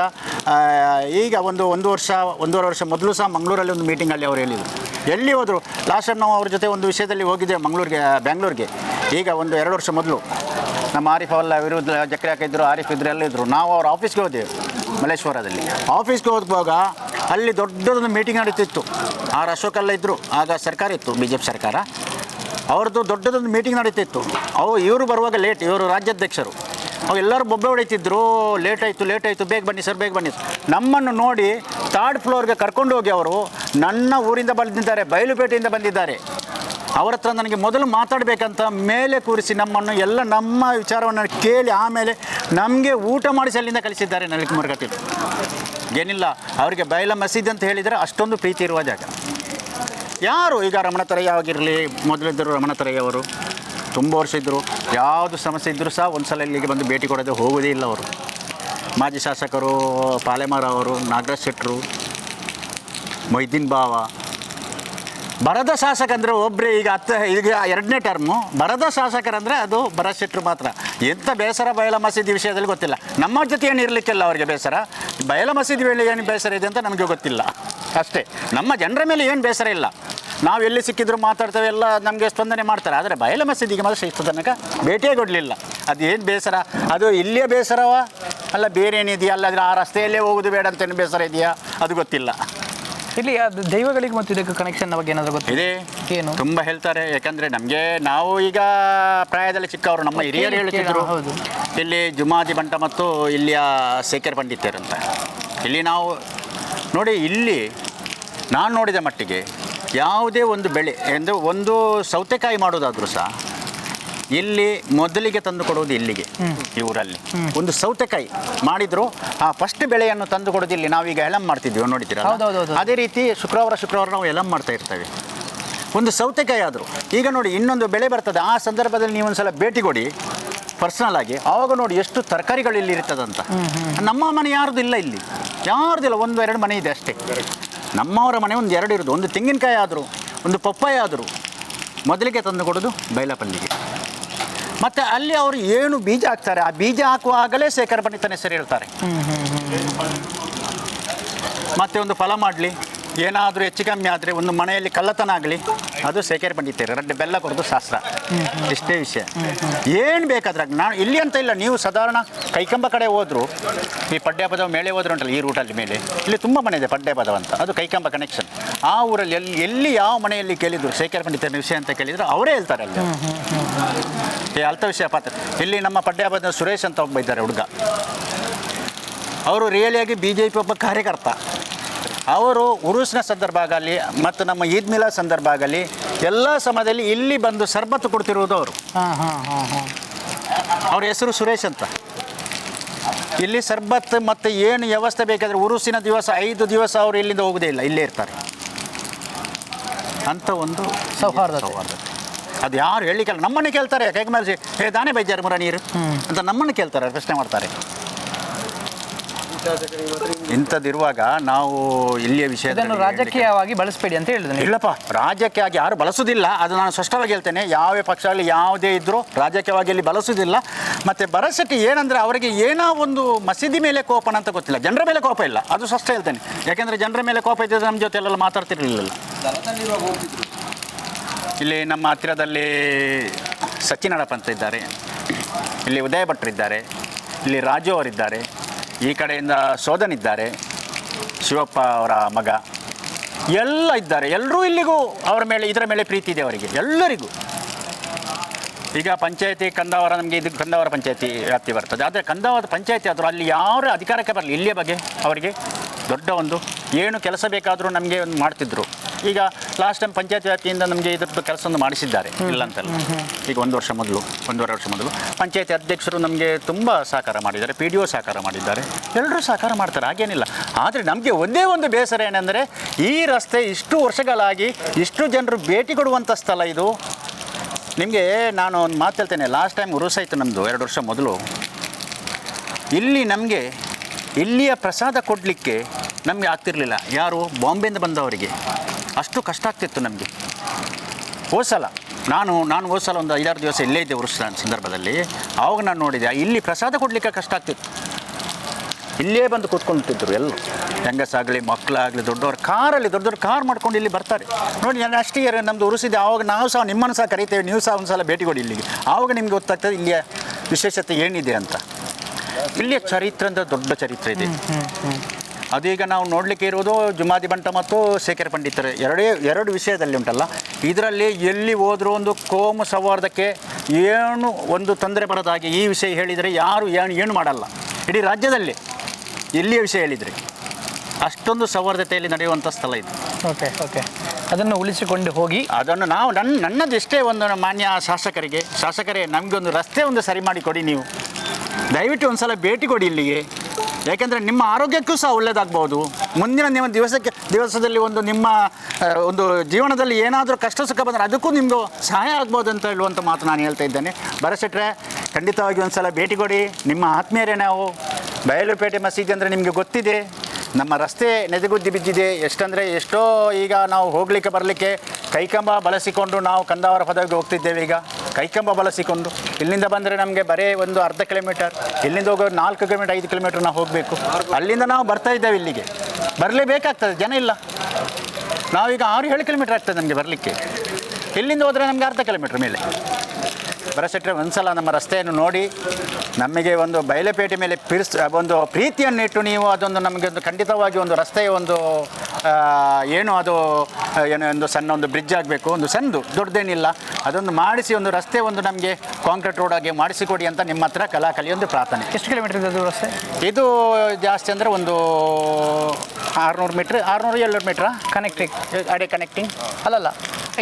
ಈಗ ಒಂದು ಒಂದು ವರ್ಷ ಒಂದೂವರೆ ವರ್ಷ ಮೊದಲು ಸಹ ಮಂಗಳೂರಲ್ಲಿ ಒಂದು ಮೀಟಿಂಗಲ್ಲಿ ಅವ್ರು ಹೇಳಿದರು. ಎಲ್ಲಿ ಹೋದರು. ಲಾಸ್ಟ್ ಟೈಮ್ ನಾವು ಅವ್ರ ಜೊತೆ ಒಂದು ವಿಷಯದಲ್ಲಿ ಹೋಗಿದ್ದೆ ಮಂಗಳೂರಿಗೆ, ಬ್ಯಾಂಗ್ಳೂರಿಗೆ. ಈಗ ಒಂದು ಎರಡು ವರ್ಷ ಮೊದಲು. ನಮ್ಮ ಆರಿಫ್ ಅವೆಲ್ಲ ವಿರುದ್ಧ ಜಕ್ರೆ ಹಾಕಿದ್ರು, ಆರಿಫ್ ಇದ್ರು ಎಲ್ಲ ಇದ್ದರು ನಾವು ಅವ್ರ ಆಫೀಸ್ಗೆ ಹೋದೆವು, ಮಲ್ಲೇಶ್ವರದಲ್ಲಿ. ಆಫೀಸ್ಗೆ ಹೋದಾಗ ಅಲ್ಲಿ ದೊಡ್ಡದೊಂದು ಮೀಟಿಂಗ್ ನಡೀತಿತ್ತು. ಆರ್ ಅಶೋಕ್ ಎಲ್ಲ ಇದ್ದರು ಆಗ ಸರ್ಕಾರ ಇತ್ತು ಬಿ ಜೆ ಪಿ ಸರ್ಕಾರ. ಅವ್ರದ್ದು ದೊಡ್ಡದೊಂದು ಮೀಟಿಂಗ್ ನಡೀತಿತ್ತು. ಅವು ಇವರು ಬರುವಾಗ ಲೇಟ್ ಇವರು ರಾಜ್ಯಾಧ್ಯಕ್ಷರು. ಎಲ್ಲರೂ ಬೊಬ್ಬೆ ಹೊಡಿತಿದ್ರು. ಲೇಟ್ ಆಯಿತು ಲೇಟ್ ಆಯಿತು, ಬೇಗ ಬನ್ನಿ ಸರ್, ಬೇಗ ಬನ್ನಿ. ನಮ್ಮನ್ನು ನೋಡಿ ಥರ್ಡ್ ಫ್ಲೋರ್ಗೆ ಕರ್ಕೊಂಡು ಹೋಗಿ ಅವರು ನನ್ನ ಊರಿಂದ ಬಂದಿದ್ದಾರೆ, ಬಯಲುಪೇಟೆಯಿಂದ ಬಂದಿದ್ದಾರೆ. ಅವರ ಹತ್ರ ನನಗೆ ಮೊದಲು ಮಾತಾಡಬೇಕಂತ ಮೇಲೆ ಕೂರಿಸಿ ನಮ್ಮನ್ನು ಎಲ್ಲ ನಮ್ಮ ವಿಚಾರವನ್ನು ಕೇಳಿ ಆಮೇಲೆ ನಮಗೆ ಊಟ ಮಾಡಿಸಿ ಅಲ್ಲಿಂದ ಕಲಿಸಿದ್ದಾರೆ ನಳಿನ್ ಕುಮಾರ್ ಏನಿಲ್ಲ, ಅವರಿಗೆ ಬಯಲ ಮಸೀದಿ ಅಂತ ಹೇಳಿದರೆ ಅಷ್ಟೊಂದು ಪ್ರೀತಿ ಇರುವ ಜಾಗ. ಯಾರು ಈಗ ರಮಣತರಯ್ಯ ಆಗಿರಲಿ, ಮೊದಲಿದ್ದರು ರಮಣತರಯ್ಯ ಅವರು? ತುಂಬ ವರ್ಷ ಇದ್ದರು. ಯಾವುದು ಸಮಸ್ಯೆ ಇದ್ದರೂ ಸಹ ಒಂದು ಸಲ ಇಲ್ಲಿಗೆ ಬಂದು ಭೇಟಿ ಕೊಡದೆ ಹೋಗೋದೇ ಇಲ್ಲ ಅವರು. ಮಾಜಿ ಶಾಸಕರು ಪಾಲೆಮಾರ ಅವರು, ನಾಗರಾಜ್ ಶೆಟ್ಟರು, ಮೊಯ್ದೀನ್ ಬಾವ. ಬರದ ಶಾಸಕ ಅಂದರೆ ಒಬ್ಬರೇ ಈಗ ಹತ್ತ, ಈಗ ಎರಡನೇ ಟರ್ಮು ಬರದ ಶಾಸಕರಂದರೆ ಅದು ಭರತ್ ಶೆಟ್ಟರು ಮಾತ್ರ. ಎಂಥ ಬೇಸರ, ಬಯಲ, ಮಸೀದಿ ವಿಷಯದಲ್ಲಿ ಗೊತ್ತಿಲ್ಲ. ನಮ್ಮ ಜೊತೆ ಏನು ಇರಲಿಕ್ಕಿಲ್ಲ ಅವರಿಗೆ ಬೇಸರ? ಬಯಲ, ಮಸೀದಿ ವೇಳೆ ಏನು ಬೇಸರ ಇದೆ ಅಂತ ನಮಗೆ ಗೊತ್ತಿಲ್ಲ. ಅಷ್ಟೇ. ನಮ್ಮ ಜನರ ಮೇಲೆ ಏನು ಬೇಸರ ಇಲ್ಲ. ನಾವು ಎಲ್ಲಿ ಸಿಕ್ಕಿದ್ರು ಮಾತಾಡ್ತೇವೆ ಎಲ್ಲ ನಮಗೆ ಸ್ಪಂದನೆ ಮಾಡ್ತಾರೆ. ಆದರೆ ಬಯಲ ಮಸೀದಿಗೆ ಮಾತ್ರ ಇಷ್ಟು ತನಕ ಭೇಟಿಯೇ ಕೊಡಲಿಲ್ಲ. ಅದು ಏನು ಬೇಸರ? ಅದು ಇಲ್ಲಿಯೇ ಬೇಸರವ? ಅಲ್ಲ ಬೇರೆ ಏನಿದೆಯಾ? ಅಲ್ಲಾದ್ರೆ ಆ ರಸ್ತೆಯಲ್ಲೇ ಹೋಗೋದು ಬೇಡ ಅಂತ ಏನು ಬೇಸರ ಇದೆಯಾ? ಅದು ಗೊತ್ತಿಲ್ಲ. ಇಲ್ಲಿ ಅದು ದೈವಗಳಿಗೆ ಮತ್ತು ಇದಕ್ಕೆ ಕನೆಕ್ಷನ್ ಬಗ್ಗೆ ಏನಾದರೂ ಗೊತ್ತಿದೆ ಇದೆ. ಏನು? ತುಂಬ ಹೇಳ್ತಾರೆ. ಯಾಕಂದರೆ ನಮಗೆ ನಾವು ಈಗ ಪ್ರಾಯದಲ್ಲಿ ಚಿಕ್ಕವರು ನಮ್ಮ ಹಿರಿಯರು ಹೇಳ್ತಿದ್ರು ಹೌದು. ಇಲ್ಲಿ ಜುಮಾದಿ ಬಂಟ ಮತ್ತು ಇಲ್ಲಿಯ ಶೇಖರ್ ಪಂಡಿತರಂತ ಇಲ್ಲಿ ನಾವು ನೋಡಿ ಇಲ್ಲಿ ನಾನು ನೋಡಿದ ಮಟ್ಟಿಗೆ ಯಾವುದೇ ಒಂದು ಬೆಳೆ ಅಂದರೆ ಒಂದು ಸೌತೆಕಾಯಿ ಮಾಡೋದಾದರೂ ಸಹ ಇಲ್ಲಿ ಮೊದಲಿಗೆ ತಂದು ಕೊಡೋದು ಇಲ್ಲಿಗೆ ಈ ಊರಲ್ಲಿ. ಒಂದು ಸೌತೆಕಾಯಿ ಮಾಡಿದ್ರು ಆ ಫಸ್ಟ್ ಬೆಳೆಯನ್ನು ತಂದು ಕೊಡೋದು ಇಲ್ಲಿ ನಾವೀಗ ಎಲಂ ಮಾಡ್ತಿದ್ವಿ ನೋಡಿದ್ದೀರಾ. ಅದೇ ರೀತಿ ಶುಕ್ರವಾರ ಶುಕ್ರವಾರ ನಾವು ಎಲಂ ಮಾಡ್ತಾ ಇರ್ತೇವೆ. ಒಂದು ಸೌತೆಕಾಯಿ ಆದರೂ ಈಗ ನೋಡಿ ಇನ್ನೊಂದು ಬೆಳೆ ಬರ್ತದೆ ಆ ಸಂದರ್ಭದಲ್ಲಿ ನೀವು ಒಂದ್ಸಲ ಭೇಟಿ ಕೊಡಿ ಪರ್ಸನಲ್ ಆಗಿ. ಆವಾಗ ನೋಡಿ ಎಷ್ಟು ತರಕಾರಿಗಳು ಇಲ್ಲಿ ಇರ್ತದಂತ. ನಮ್ಮ ಮನೆ ಯಾರ್ದು ಇಲ್ಲ ಇಲ್ಲಿ. ಯಾರ್ದಿಲ್ಲ ಒಂದು ಎರಡು ಮನೆ ಇದೆ ಅಷ್ಟೇ. ನಮ್ಮವರ ಮನೆ ಒಂದು ಎರಡು ಇರೋದು. ಒಂದು ತೆಂಗಿನಕಾಯಿ ಆದರೂ, ಒಂದು ಪಪ್ಪಾಯ ಆದರೂ. ಮೊದಲಿಗೆ ತಂದು ಕೊಡೋದು ಬೈಲಪಲ್ಲಿಗೆ. ಮತ್ತು ಅಲ್ಲಿ ಅವರು ಏನು ಬೀಜ ಹಾಕ್ತಾರೆ, ಆ ಬೀಜ ಹಾಕುವಾಗಲೇ ಶೇಖರ್ ಪಂಡಿತನ ಹೆಸರು ಹೇಳ್ತಾರೆ. ಮತ್ತೆ ಒಂದು ಫಲ ಮಾಡಲಿ. ಏನಾದರೂ ಹೆಚ್ಚು ಕಮ್ಮಿ ಆದರೆ ಒಂದು ಮನೆಯಲ್ಲಿ ಕಳ್ಳತನ ಆಗಲಿ ಅದು ಸೇಕೇರಿ ಬಂದಿತ್ತೀರಿ ರೆಡ್ ಬೆಲ್ಲ ಕೊಡೋದು ಶಾಸ್ತ್ರ. ಇಷ್ಟೇ ವಿಷಯ. ಏನು ಬೇಕಾದ್ರಾಗ ನಾನು ಇಲ್ಲಿ ಅಂತ ಇಲ್ಲ ನೀವು ಸಾಧಾರಣ ಕೈಕಂಬ ಕಡೆ ಹೋದ್ರು ಈ ಪಡ್ಡ್ಯಾಪದ ಮೇಲೆ ಹೋದ್ರು ಉಂಟಲ್ಲ ಈ ರೂಟಲ್ಲಿ ಮೇಲೆ. ಇಲ್ಲಿ ತುಂಬ ಮನೆ ಇದೆ ಪಡ್ಡ್ಯಾಪದ ಅಂತ. ಅದು ಕೈಕಂಬ ಕನೆಕ್ಷನ್ ಆ ಊರಲ್ಲಿ ಎಲ್ಲಿ ಎಲ್ಲಿ ಯಾವ ಮನೆಯಲ್ಲಿ ಕೇಳಿದ್ರು ಶೇಖರ್ ಪಂಡಿತನ ವಿಷಯ ಅಂತ ಕೇಳಿದ್ರು ಅವರೇ ಹೇಳ್ತಾರೆ ಅಲ್ಲಿ. ಈ ಅಲ್ತ ವಿಷಯ ಪಾತ್ರ. ಇಲ್ಲಿ ನಮ್ಮ ಪಡ್ಡ್ಯಾಪದ ಸುರೇಶ್ ಅಂತ ಒಬ್ಬ ಇದ್ದಾರೆ ಹುಡುಗ. ಅವರು ರಿಯಲಿಯಾಗಿ ಬಿ ಜೆ ಪಿ ಒಬ್ಬ ಕಾರ್ಯಕರ್ತ. ಅವರು ಉರುಸಿನ ಸಂದರ್ಭ ಆಗಲಿ ಮತ್ತು ನಮ್ಮ ಈದ್ ಮಿಲಾ ಸಂದರ್ಭ ಆಗಲಿ ಎಲ್ಲ ಸಮಯದಲ್ಲಿ ಇಲ್ಲಿ ಬಂದು ಸರ್ಬತ್ತು ಕೊಡ್ತಿರುವುದು ಅವರು. ಹಾಂ ಹಾಂ ಹಾಂ ಹಾಂ. ಅವ್ರ ಹೆಸರು ಸುರೇಶ್ ಅಂತ. ಇಲ್ಲಿ ಸರ್ಬತ್ ಮತ್ತು ಏನು ವ್ಯವಸ್ಥೆ ಬೇಕಾದರೆ ಉರುಸಿನ ದಿವಸ ಐದು ದಿವಸ ಅವರು ಇಲ್ಲಿಂದ ಹೋಗೋದೇ ಇಲ್ಲ ಇಲ್ಲೇ ಇರ್ತಾರೆ. ಅಂತ ಒಂದು ಸೌಹಾರ್ದ ಸೌಹಾರ್ದತೆ. ಅದು ಯಾರು ಹೇಳಿಕಲ್ಲ ನಮ್ಮನ್ನು ಕೇಳ್ತಾರೆ. ಕೈಗೆ ಮೇಲೆ ಹೇ ದಾನೆ ಬೈಜಾರು ಮುರ ನೀರು ಅಂತ ನಮ್ಮನ್ನು ಕೇಳ್ತಾರೆ ಪ್ರಶ್ನೆ ಮಾಡ್ತಾರೆ. ಇಂಥದ್ದಿರುವಾಗ ನಾವು ಇಲ್ಲಿಯ ವಿಷಯ ಇದನ್ನು ರಾಜಕೀಯವಾಗಿ ಬಳಸಬೇಡಿ ಅಂತ ಹೇಳಿದ್ರು ಇಲ್ಲಪ್ಪ ರಾಜಕೀಯವಾಗಿ ಯಾರು ಬಳಸೋದಿಲ್ಲ ಅದು ನಾನು ಸ್ಪಷ್ಟವಾಗಿ ಹೇಳ್ತೇನೆ. ಯಾವ ಪಕ್ಷ ಆಗಲಿ ಯಾವುದೇ ಇದ್ದರೂ ರಾಜಕೀಯವಾಗಿ ಇಲ್ಲಿ ಬಳಸೋದಿಲ್ಲ. ಮತ್ತು ಬರಸಟ್ಟಿ ಏನಂದರೆ ಅವರಿಗೆ ಏನೋ ಒಂದು ಮಸೀದಿ ಮೇಲೆ ಕೋಪನ ಅಂತ ಗೊತ್ತಿಲ್ಲ. ಜನರ ಮೇಲೆ ಕೋಪ ಇಲ್ಲ. ಅದು ಸ್ಪಷ್ಟ ಹೇಳ್ತೇನೆ. ಯಾಕೆಂದರೆ ಜನರ ಮೇಲೆ ಕೋಪ ಇದ್ದರೆ ನಮ್ಮ ಜೊತೆ ಎಲ್ಲ ಮಾತಾಡ್ತಿರ್ಲಿಲ್ಲ ಇಲ್ಲಿ ನಮ್ಮ ಹತ್ತಿರದಲ್ಲಿ ಸಚಿನ್ ಹಡಪ್ ಅಂತ ಇದ್ದಾರೆ. ಇಲ್ಲಿ ಉದಯ ಭಟ್ರಿದ್ದಾರೆ ಇಲ್ಲಿ ರಾಜು ಅವರಿದ್ದಾರೆ. ಈ ಕಡೆಯಿಂದ ಸೋದನಿದ್ದಾರೆ ಶಿವಪ್ಪ ಅವರ ಮಗ. ಎಲ್ಲ ಇದ್ದಾರೆ. ಎಲ್ಲರೂ ಇಲ್ಲಿಗೂ ಅವರ ಮೇಲೆ, ಇದರ ಮೇಲೆ ಪ್ರೀತಿ ಇದೆ ಅವರಿಗೆ. ಎಲ್ಲರಿಗೂ. ಈಗ ಪಂಚಾಯತಿ ಕಂದಾವರ, ನಮಗೆ ಇದು ಕಂದಾವರ ಪಂಚಾಯತಿ ವ್ಯಾಪ್ತಿ ಬರ್ತದೆ. ಆದರೆ ಕಂದಾವರ ಪಂಚಾಯತಿ ಆದರೂ ಅಲ್ಲಿ ಯಾವ ಅಧಿಕಾರಕ್ಕೆ ಬರಲಿ ಇಲ್ಲಿಯ ಬಗ್ಗೆ ಅವರಿಗೆ ದೊಡ್ಡ ಒಂದು ಏನು ಕೆಲಸ ಬೇಕಾದರೂ ನಮಗೆ ಒಂದು ಮಾಡ್ತಿದ್ರು. ಈಗ ಲಾಸ್ಟ್ ಟೈಮ್ ಪಂಚಾಯತ್ ವ್ಯಾಪ್ತಿಯಿಂದ ನಮಗೆ ಇದ್ರದ್ದು ಕೆಲಸವನ್ನು ಮಾಡಿಸಿದ್ದಾರೆ ಇಲ್ಲ ಅಂತಲ್ಲ ಈಗ ಒಂದು ವರ್ಷ ಮೊದಲು ಒಂದೂವರೆ ವರ್ಷ ಮೊದಲು ಪಂಚಾಯತಿ ಅಧ್ಯಕ್ಷರು ನಮಗೆ ತುಂಬ ಸಹಕಾರ ಮಾಡಿದ್ದಾರೆ ಪಿ ಡಿ ಒ ಸಹಕಾರ ಮಾಡಿದ್ದಾರೆ. ಎಲ್ಲರೂ ಸಹಕಾರ ಮಾಡ್ತಾರೆ ಹಾಗೇನಿಲ್ಲ. ಆದರೆ ನಮಗೆ ಒಂದೇ ಒಂದು ಬೇಸರ ಏನೆಂದರೆ ಈ ರಸ್ತೆ ಇಷ್ಟು ವರ್ಷಗಳಾಗಿ ಇಷ್ಟು ಜನರು ಭೇಟಿ ಕೊಡುವಂಥ ಸ್ಥಳ ಇದು. ನಿಮಗೆ ನಾನು ಒಂದು ಮಾತು ಹೇಳ್ತೇನೆ ಲಾಸ್ಟ್ ಟೈಮ್ ಉರುಸಾಯಿತು ನಮ್ಮದು ಎರಡು ವರ್ಷ ಮೊದಲು. ಇಲ್ಲಿ ನಮಗೆ ಇಲ್ಲಿಯ ಪ್ರಸಾದ ಕೊಡಲಿಕ್ಕೆ ನಮಗೆ ಆಗ್ತಿರಲಿಲ್ಲ. ಯಾರು? ಬಾಂಬೆಯಿಂದ ಬಂದವರಿಗೆ. ಅಷ್ಟು ಕಷ್ಟ ಆಗ್ತಿತ್ತು ನಮಗೆ. ಹೋಸಲ ನಾನು ನಾನು ಹೋಸಲ ಒಂದು ಐದಾರು ದಿವಸ ಇಲ್ಲೇ ಇದ್ದೆ ಉರುಸ್ ಸಂದರ್ಭದಲ್ಲಿ. ಆವಾಗ ನಾನು ನೋಡಿದೆ, ಇಲ್ಲಿ ಪ್ರಸಾದ ಕೊಡಲಿಕ್ಕೆ ಕಷ್ಟ ಆಗ್ತಿತ್ತು. ಇಲ್ಲೇ ಬಂದು ಕೂತ್ಕೊಳ್ತಿದ್ರು ಎಲ್ಲರೂ ಹೆಂಗಸಾಗಲಿ ಮಕ್ಕಳಾಗಲಿ ದೊಡ್ಡವರು, ಕಾರಲ್ಲಿ ದೊಡ್ಡ ದೊಡ್ಡ ಕಾರ್ ಮಾಡ್ಕೊಂಡು ಇಲ್ಲಿ ಬರ್ತಾರೆ. ನೋಡಿ ನಾನು ಅಷ್ಟೇ ನಮ್ಮದು ಉರುಸಿದೆ. ಆವಾಗ ನಾವು ಸಹ ನಿಮ್ಮನ್ನು ಸಹ ಕರಿತೇವೆ. ನೀವು ಸಹ ಒಂದು ಸಲ ಭೇಟಿ ಕೊಡಿ ಇಲ್ಲಿಗೆ. ಆವಾಗ ನಿಮಗೆ ಗೊತ್ತಾಗ್ತದೆ ಇಲ್ಲಿಯ ವಿಶೇಷತೆ ಏನಿದೆ ಅಂತ. ಇಲ್ಲಿಯ ಚರಿತ್ರೆ ಅಂದರೆ ದೊಡ್ಡ ಚರಿತ್ರೆ ಇದೆ. ಅದೀಗ ನಾವು ನೋಡಲಿಕ್ಕೆ ಇರುವುದು ಜುಮಾದಿ ಬಂಟ ಮತ್ತು ಶೇಖರ್ ಪಂಡಿತರು. ಎರಡೇ ಎರಡು ವಿಷಯದಲ್ಲಿ ಉಂಟಲ್ಲ? ಇದರಲ್ಲಿ ಎಲ್ಲಿ ಹೋದರೂ ಒಂದು ಕೋಮು ಸೌಹಾರ್ದಕ್ಕೆ ಏನು ಒಂದು ತೊಂದರೆ ಹಾಗೆ ಈ ವಿಷಯ ಹೇಳಿದರೆ ಯಾರು ಏನು ಏನು ಮಾಡಲ್ಲ. ಇಡೀ ರಾಜ್ಯದಲ್ಲಿ ಎಲ್ಲಿಯ ವಿಷಯ ಹೇಳಿದರೆ? ಅಷ್ಟೊಂದು ಸೌಹಾರ್ದತೆಯಲ್ಲಿ ನಡೆಯುವಂಥ ಸ್ಥಳ ಇದು. Okay okay. ಅದನ್ನು ಉಳಿಸಿಕೊಂಡು ಹೋಗಿ. ಅದನ್ನು ನಾವು ನನ್ನ ನನ್ನದು ಎಷ್ಟೇ ಒಂದು ಮಾನ್ಯ ಶಾಸಕರಿಗೆ ಶಾಸಕರೇ ನಮಗೊಂದು ರಸ್ತೆ ಒಂದು ಸರಿ ಮಾಡಿ ಕೊಡಿ ನೀವು. ದಯವಿಟ್ಟು ಒಂದು ಸಲ ಭೇಟಿ ಕೊಡಿ ಇಲ್ಲಿಗೆ. ಯಾಕೆಂದರೆ ನಿಮ್ಮ ಆರೋಗ್ಯಕ್ಕೂ ಸಹ ಒಳ್ಳೆಯದಾಗ್ಬೋದು ಮುಂದಿನ ನಿಮ್ಮ ದಿವಸಕ್ಕೆ, ದಿವಸದಲ್ಲಿ ಒಂದು ನಿಮ್ಮ ಒಂದು ಜೀವನದಲ್ಲಿ ಏನಾದರೂ ಕಷ್ಟ ಸುಖ ಬಂದರೆ ಅದಕ್ಕೂ ನಿಮ್ಮದು ಸಹಾಯ ಆಗ್ಬೋದು ಅಂತ ಹೇಳುವಂಥ ಮಾತು ನಾನು ಹೇಳ್ತಾ ಇದ್ದೇನೆ. ಬರಸೆಟ್ರೆ ಖಂಡಿತವಾಗಿ ಒಂದು ಸಲ ಭೇಟಿ ಕೊಡಿ. ನಿಮ್ಮ ಆತ್ಮೀಯರೇ ನಾವು. ಬಯಲುಪೇಟೆ ಮಸೀದಿ ಅಂದರೆ ನಿಮಗೆ ಗೊತ್ತಿದೆ. ನಮ್ಮ ರಸ್ತೆ ನೆದಗುದ್ದಿ ಬಿದ್ದಿದೆ. ಎಷ್ಟಂದರೆ ಎಷ್ಟೋ ಈಗ ನಾವು ಹೋಗಲಿಕ್ಕೆ, ಬರಲಿಕ್ಕೆ ಕೈಕಂಬ ಬಳಸಿಕೊಂಡು ನಾವು ಕಂದಾವರ ಪದವಿಗೆ ಹೋಗ್ತಿದ್ದೇವೆ ಈಗ. ಕೈಕಂಬ ಬಳಸಿಕೊಂಡು. ಇಲ್ಲಿಂದ ಬಂದರೆ ನಮಗೆ ಬರೀ ಒಂದು ಅರ್ಧ ಕಿಲೋಮೀಟರ್, ಇಲ್ಲಿಂದ ಹೋಗೋ ನಾಲ್ಕು ಕಿಲೋಮೀಟರ್, ಐದು ಕಿಲೋಮೀಟರ್ ನಾವು ಹೋಗಬೇಕು. ಅಲ್ಲಿಂದ ನಾವು ಬರ್ತಾ ಇದ್ದೇವೆ ಇಲ್ಲಿಗೆ. ಬರಲೇಬೇಕಾಗ್ತದೆ ಜನ ಇಲ್ಲ. ನಾವೀಗ ಆರು ಏಳು ಕಿಲೋಮೀಟರ್ ಆಗ್ತದೆ ನಮಗೆ ಬರಲಿಕ್ಕೆ. ಇಲ್ಲಿಂದ ಹೋದರೆ ನಮಗೆ ಅರ್ಧ ಕಿಲೋಮೀಟರ್ ಮೇಲೆ. ಬರಸೆಟ್ರೆ ಒಂದ್ಸಲ ನಮ್ಮ ರಸ್ತೆಯನ್ನು ನೋಡಿ ನಮಗೆ ಒಂದು ಬಯಲುಪೇಟೆ ಮೇಲೆ ಪಿರ್ಸ್ ಒಂದು ಪ್ರೀತಿಯನ್ನಿಟ್ಟು ನೀವು ಅದೊಂದು ನಮಗೆ ಒಂದು ಖಂಡಿತವಾಗಿ ಒಂದು ರಸ್ತೆಯ ಒಂದು ಏನು ಅದು ಏನೋ ಒಂದು ಸಣ್ಣ ಒಂದು ಬ್ರಿಡ್ಜ್ ಆಗಬೇಕು ಒಂದು ಸಂದು ದೊಡ್ಡದೇನಿಲ್ಲ. ಅದೊಂದು ಮಾಡಿಸಿ ಒಂದು ರಸ್ತೆ ಒಂದು ನಮಗೆ ಕಾಂಕ್ರೀಟ್ ರೋಡ್ ಆಗಿ ಮಾಡಿಸಿಕೊಡಿ ಅಂತ ನಿಮ್ಮ ಹತ್ರ ಕಲಾಕಲಿ ಒಂದು ಪ್ರಾರ್ಥನೆ. ಎಷ್ಟು ಕಿಲೋಮೀಟರ್ ಇದೆ ಅದು ರಸ್ತೆ? ಇದು ಜಾಸ್ತಿ ಅಂದರೆ ಒಂದು ಆರುನೂರು ಮೀಟ್ರ್ ಆರುನೂರು ಏಳ್ನೂರು ಮೀಟ್ರಾ? ಕನೆಕ್ಟಿಂಗ್ ಅಡೆ ಕನೆಕ್ಟಿಂಗ್ ಅಲ್ಲಲ್ಲ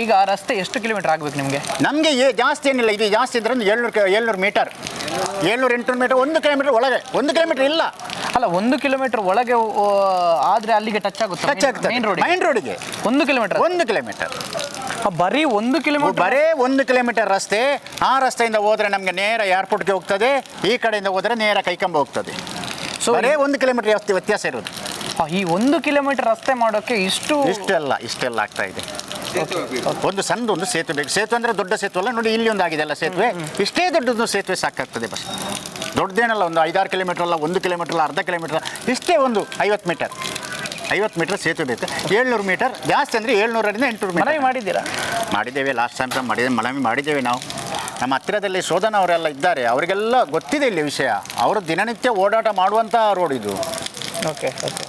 ಈಗ ಆ ರಸ್ತೆ ಎಷ್ಟು ಕಿಲೋಮೀಟರ್ ಆಗಬೇಕು ನಿಮಗೆ? ನಮಗೆ ಏ ಜಾಸ್ತಿ ಏನಿಲ್ಲ ಇದು ಜಾಸ್ತಿ ಇದ್ರೆ ಒಂದು ಏಳ್ನೂರು ಏಳ್ನೂರು ಮೀಟರ್. ಏಳ್ನೂರು ಎಂಟುನೂರು ಮೀಟರ್ ಒಂದು ಕಿಲೋಮೀಟರ್ ಒಳಗೆ ಒಂದು ಕಿಲೋಮೀಟರ್ ಇಲ್ಲ. ಅಲ್ಲ ಒಂದು ಕಿಲೋಮೀಟರ್ ಒಳಗೆ ಆದರೆ ಅಲ್ಲಿಗೆ ಟಚ್ ಆಗುತ್ತೆ? ಟಚ್ ಆಗುತ್ತೆ ಮೈನ್ ರೋಡ್ ಮೈನ್ ರೋಡಿಗೆ ಒಂದು ಕಿಲೋಮೀಟರ್? ಒಂದು ಕಿಲೋಮೀಟರ್. ಬರೀ ಒಂದು ಕಿಲೋಮೀಟರ್? ಬರೇ ಒಂದು ಕಿಲೋಮೀಟರ್ ರಸ್ತೆ. ಆ ರಸ್ತೆಯಿಂದ ಹೋದರೆ ನಮಗೆ ನೇರ ಏರ್ಪೋರ್ಟ್ಗೆ ಹೋಗ್ತದೆ ಈ ಕಡೆಯಿಂದ ಹೋದರೆ ನೇರ ಕೈಕಂಬ ಹೋಗ್ತದೆ. ಸೊ ಬರೇ ಒಂದು ಕಿಲೋಮೀಟರ್ ವ್ಯತ್ಯ- ವ್ಯತ್ಯಾಸ ಇರೋದು. ಈ ಒಂದು ಕಿಲೋಮೀಟರ್ ರಸ್ತೆ ಮಾಡೋಕೆ ಇಷ್ಟು ಇಷ್ಟೆಲ್ಲ ಇಷ್ಟೆಲ್ಲ ಆಗ್ತಾ ಇದೆ. ಒಂದು ಸಣ್ಣ ಒಂದು ಸೇತುವೆ ಬೇಕು. ಸೇತುವೆ ಅಂದ್ರೆ ದೊಡ್ಡ ಸೇತುವೆ ಅಲ್ಲ? ನೋಡಿ ಇಲ್ಲಿ ಒಂದು ಆಗಿದೆ ಅಲ್ಲ ಸೇತುವೆ. ಇಷ್ಟೇ ದೊಡ್ಡದು ಸೇತುವೆ ಸಾಕಾಗ್ತದೆ ಬಸ್. ದೊಡ್ಡದೇನಲ್ಲ ಒಂದು ಐದಾರು ಕಿಲೋಮೀಟರ್ ಅಲ್ಲ ಒಂದು ಕಿಲೋಮೀಟರ್ ಅಲ್ಲ ಅರ್ಧ ಕಿಲೋಮೀಟರ್ ಇಷ್ಟೇ ಒಂದು ಐವತ್ತು ಮೀಟರ್. ಐವತ್ತು ಮೀಟರ್ ಸೇತುವೆ ಬೇಕು. ಏಳ್ನೂರು ಮೀಟರ್ ಜಾಸ್ತಿ ಅಂದರೆ ಏಳ್ನೂರರಿಂದ ಎಂಟುನೂರು ಮನವಿ ಮೀಟರ್ ಮಾಡಿದ್ದೀರಾ? ಮಾಡಿದ್ದೇವೆ ಲಾಸ್ಟ್ ಟೈಮ್ ಸಹ ಮಾಡಿದ್ದೇವೆ ಮನವಿ ಮಾಡಿದ್ದೇವೆ ನಾವು. ನಮ್ಮ ಹತ್ತಿರದಲ್ಲಿ ಶೋಧನ ಅವರೆಲ್ಲ ಇದ್ದಾರೆ. ಅವರಿಗೆಲ್ಲ ಗೊತ್ತಿದೆ ಇಲ್ಲಿ ವಿಷಯ. ಅವರು ದಿನನಿತ್ಯ ಓಡಾಟ ಮಾಡುವಂಥ ರೋಡ್ ಇದು. ಓಕೆ ಓಕೆ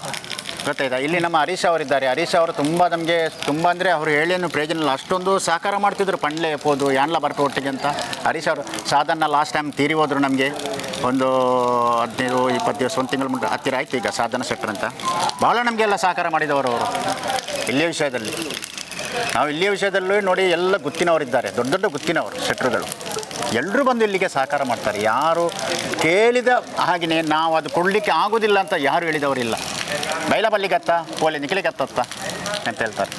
ಗೊತ್ತಾಯ್ತಾ ಇಲ್ಲಿ ನಮ್ಮ ಹರೀಶ್ ಅವರಿದ್ದಾರೆ. ಹರೀಶ್ ಅವರು ತುಂಬ ನಮಗೆ ತುಂಬ ಅಂದರೆ ಅವರು ಹೇಳಿಯನ್ನು ಪ್ರಯೋಜನ ಇಲ್ಲ ಅಷ್ಟೊಂದು ಸಹಕಾರ ಮಾಡ್ತಿದ್ರು ಪಂಡ್ಲೆ ಎಪ್ಪೋದು ಯಾನ್ಲ ಬರ್ಪ ಒಟ್ಟಿಗೆ ಅಂತ. ಹರೀಶ್ ಅವರು ಸಾಧನ ಲಾಸ್ಟ್ ಟೈಮ್ ತೀರಿ ಹೋದರು ನಮಗೆ. ಒಂದು ಹದಿನೈದು, ಇಪ್ಪತ್ತು ದಿವಸ, ಒಂದು ತಿಂಗಳು ಮುಂದೆ ಹತ್ತಿರ ಆಯ್ತು ಈಗ ಸಾಧನ ಶೆಟ್ಟರ್ ಅಂತ. ಭಾಳ ನಮಗೆಲ್ಲ ಸಹಕಾರ ಮಾಡಿದವರು ಅವರು. ಇಲ್ಲಿಯ ವಿಷಯದಲ್ಲಿ. ನಾವು ಇಲ್ಲಿಯ ವಿಷಯದಲ್ಲೂ ನೋಡಿ ಎಲ್ಲ ಗುತ್ತಿನವರಿದ್ದಾರೆ. ದೊಡ್ಡ ದೊಡ್ಡ ಗುತ್ತಿನವರು ಶೆಟ್ರುಗಳು ಎಲ್ಲರೂ ಬಂದು ಇಲ್ಲಿಗೆ ಸಹಕಾರ ಮಾಡ್ತಾರೆ. ಯಾರು ಕೇಳಿದ ಹಾಗೆಯೇ ನಾವು ಅದು ಕೊಡಲಿಕ್ಕೆ ಆಗೋದಿಲ್ಲ ಅಂತ ಯಾರು ಹೇಳಿದವರಿಲ್ಲ. ಬೈಲಬಲ್ಲಿಗತ್ತ ಪೋಲೆ ನಿಖಿಲಿಗತ್ತತ್ತ ಅಂತ ಹೇಳ್ತಾರೆ.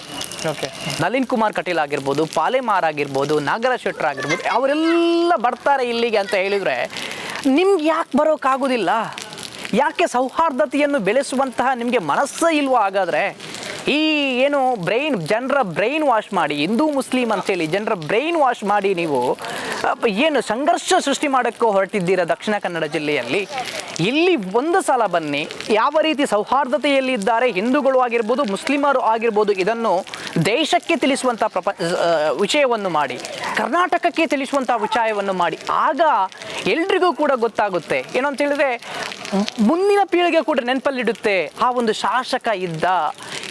ಓಕೆ ನಳಿನ್ ಕುಮಾರ್ ಕಟೀಲ್ ಆಗಿರ್ಬೋದು, ಪಾಲೆಮಾರ್ ಆಗಿರ್ಬೋದು ನಾಗರ ಶೆಟ್ಟರ್ ಆಗಿರ್ಬೋದು, ಅವರೆಲ್ಲ ಬರ್ತಾರೆ ಇಲ್ಲಿಗೆ ಅಂತ ಹೇಳಿದರೆ ನಿಮ್ಗೆ ಯಾಕೆ ಬರೋಕ್ಕಾಗೋದಿಲ್ಲ ಯಾಕೆ ಸೌಹಾರ್ದತೆಯನ್ನು ಬೆಳೆಸುವಂತಹ ನಿಮಗೆ ಮನಸ್ಸೇ ಇಲ್ವೋ ಹಾಗಾದರೆ? ಈ ಏನು ಬ್ರೈನ್, ಜನರ ಬ್ರೈನ್ ವಾಶ್ ಮಾಡಿ, ಹಿಂದೂ ಮುಸ್ಲಿಂ ಅಂತೇಳಿ ಜನರ ಬ್ರೈನ್ ವಾಶ್ ಮಾಡಿ ನೀವು ಏನು ಸಂಘರ್ಷ ಸೃಷ್ಟಿ ಮಾಡೋಕ್ಕೂ ಹೊರಟಿದ್ದೀರ ದಕ್ಷಿಣ ಕನ್ನಡ ಜಿಲ್ಲೆಯಲ್ಲಿ? ಇಲ್ಲಿ ಒಂದು ಸಲ ಬನ್ನಿ, ಯಾವ ರೀತಿ ಸೌಹಾರ್ದತೆಯಲ್ಲಿ ಇದ್ದಾರೆ ಹಿಂದೂಗಳು ಆಗಿರ್ಬೋದು, ಮುಸ್ಲಿಮರು ಆಗಿರ್ಬೋದು, ಇದನ್ನು ದೇಶಕ್ಕೆ ತಿಳಿಸುವಂಥ ಪ್ರಪ ವಿಷಯವನ್ನು ಮಾಡಿ, ಕರ್ನಾಟಕಕ್ಕೆ ತಿಳಿಸುವಂಥ ವಿಚಾರವನ್ನು ಮಾಡಿ, ಆಗ ಎಲ್ರಿಗೂ ಕೂಡ ಗೊತ್ತಾಗುತ್ತೆ. ಏನಂತ ಅಂತ ಹೇಳಿದ್ರೆ ಮುಂದಿನ ಪೀಳಿಗೆ ಕೂಡ ನೆನಪಲ್ಲಿಡುತ್ತೆ, ಆ ಒಂದು ಶಾಸಕ ಇದ್ದ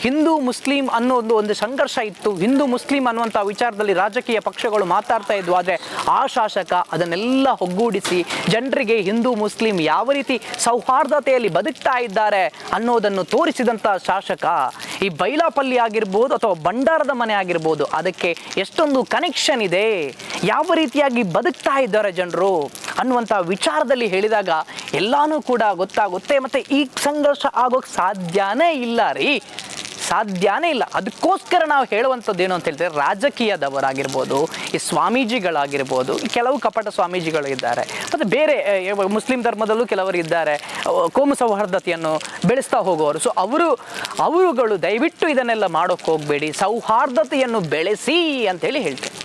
ಹಿಂದೂ ಮುಸ್ಲಿಂ ಅನ್ನೋದು ಒಂದು ಒಂದು ಸಂಘರ್ಷ ಇತ್ತು. ಹಿಂದೂ ಮುಸ್ಲಿಂ ಅನ್ನುವಂಥ ವಿಚಾರದಲ್ಲಿ ರಾಜಕೀಯ ಪಕ್ಷಗಳು ಮಾತಾಡ್ತಾ ಇದ್ವು. ಆದರೆ ಆ ಶಾಸಕ ಅದನ್ನೆಲ್ಲ ಒಗ್ಗೂಡಿಸಿ ಜನರಿಗೆ ಹಿಂದೂ ಮುಸ್ಲಿಂ ಯಾವ ರೀತಿ ಸೌಹಾರ್ದತೆಯಲ್ಲಿ ಬದುಕ್ತಾ ಇದ್ದಾರೆ ಅನ್ನೋದನ್ನು ತೋರಿಸಿದಂಥ ಶಾಸಕ ಈ ಬೈಲಾಪಲ್ಲಿ ಆಗಿರ್ಬೋದು ಅಥವಾ ಭಂಡಾರದ ಮನೆ ಆಗಿರ್ಬೋದು, ಅದಕ್ಕೆ ಎಷ್ಟೊಂದು ಕನೆಕ್ಷನ್ ಇದೆ. ಯಾವ ರೀತಿಯಾಗಿ ಬದುಕ್ತಾ ಇದ್ದಾರೆ ಜನರು ಅನ್ನುವಂಥ ವಿಚಾರದಲ್ಲಿ ಹೇಳಿದಾಗ ಎಲ್ಲಾನು ಕೂಡ ಗೊತ್ತಾಗುತ್ತೆ. ಮತ್ತು ಈ ಸಂಘರ್ಷ ಆಗೋಕ್ಕೆ ಸಾಧ್ಯನೇ ಇಲ್ಲ ರೀ. ಸಾಧ್ಯನೇ ಇಲ್ಲ. ಅದಕ್ಕೋಸ್ಕರ ನಾವು ಹೇಳುವಂಥದ್ದು ಏನು ಅಂತ ಹೇಳಿದ್ರೆ ರಾಜಕೀಯದವರಾಗಿರ್ಬೋದು, ಈ ಸ್ವಾಮೀಜಿಗಳಾಗಿರ್ಬೋದು ಕೆಲವು ಕಪಟ ಸ್ವಾಮೀಜಿಗಳು ಇದ್ದಾರೆ. ಮತ್ತು ಬೇರೆ ಮುಸ್ಲಿಂ ಧರ್ಮದಲ್ಲೂ ಕೆಲವರು ಇದ್ದಾರೆ. ಕೋಮು ಸೌಹಾರ್ದತೆಯನ್ನು ಬೆಳೆಸ್ತಾ ಹೋಗೋರು ಸೊ ಅವರು, ಅವರುಗಳು ದಯವಿಟ್ಟು ಇದನ್ನೆಲ್ಲ ಮಾಡೋಕ್ಕೆ ಹೋಗಬೇಡಿ ಸೌಹಾರ್ದತೆಯನ್ನು ಬೆಳೆಸಿ ಅಂತೇಳಿ ಹೇಳ್ತೇನೆ.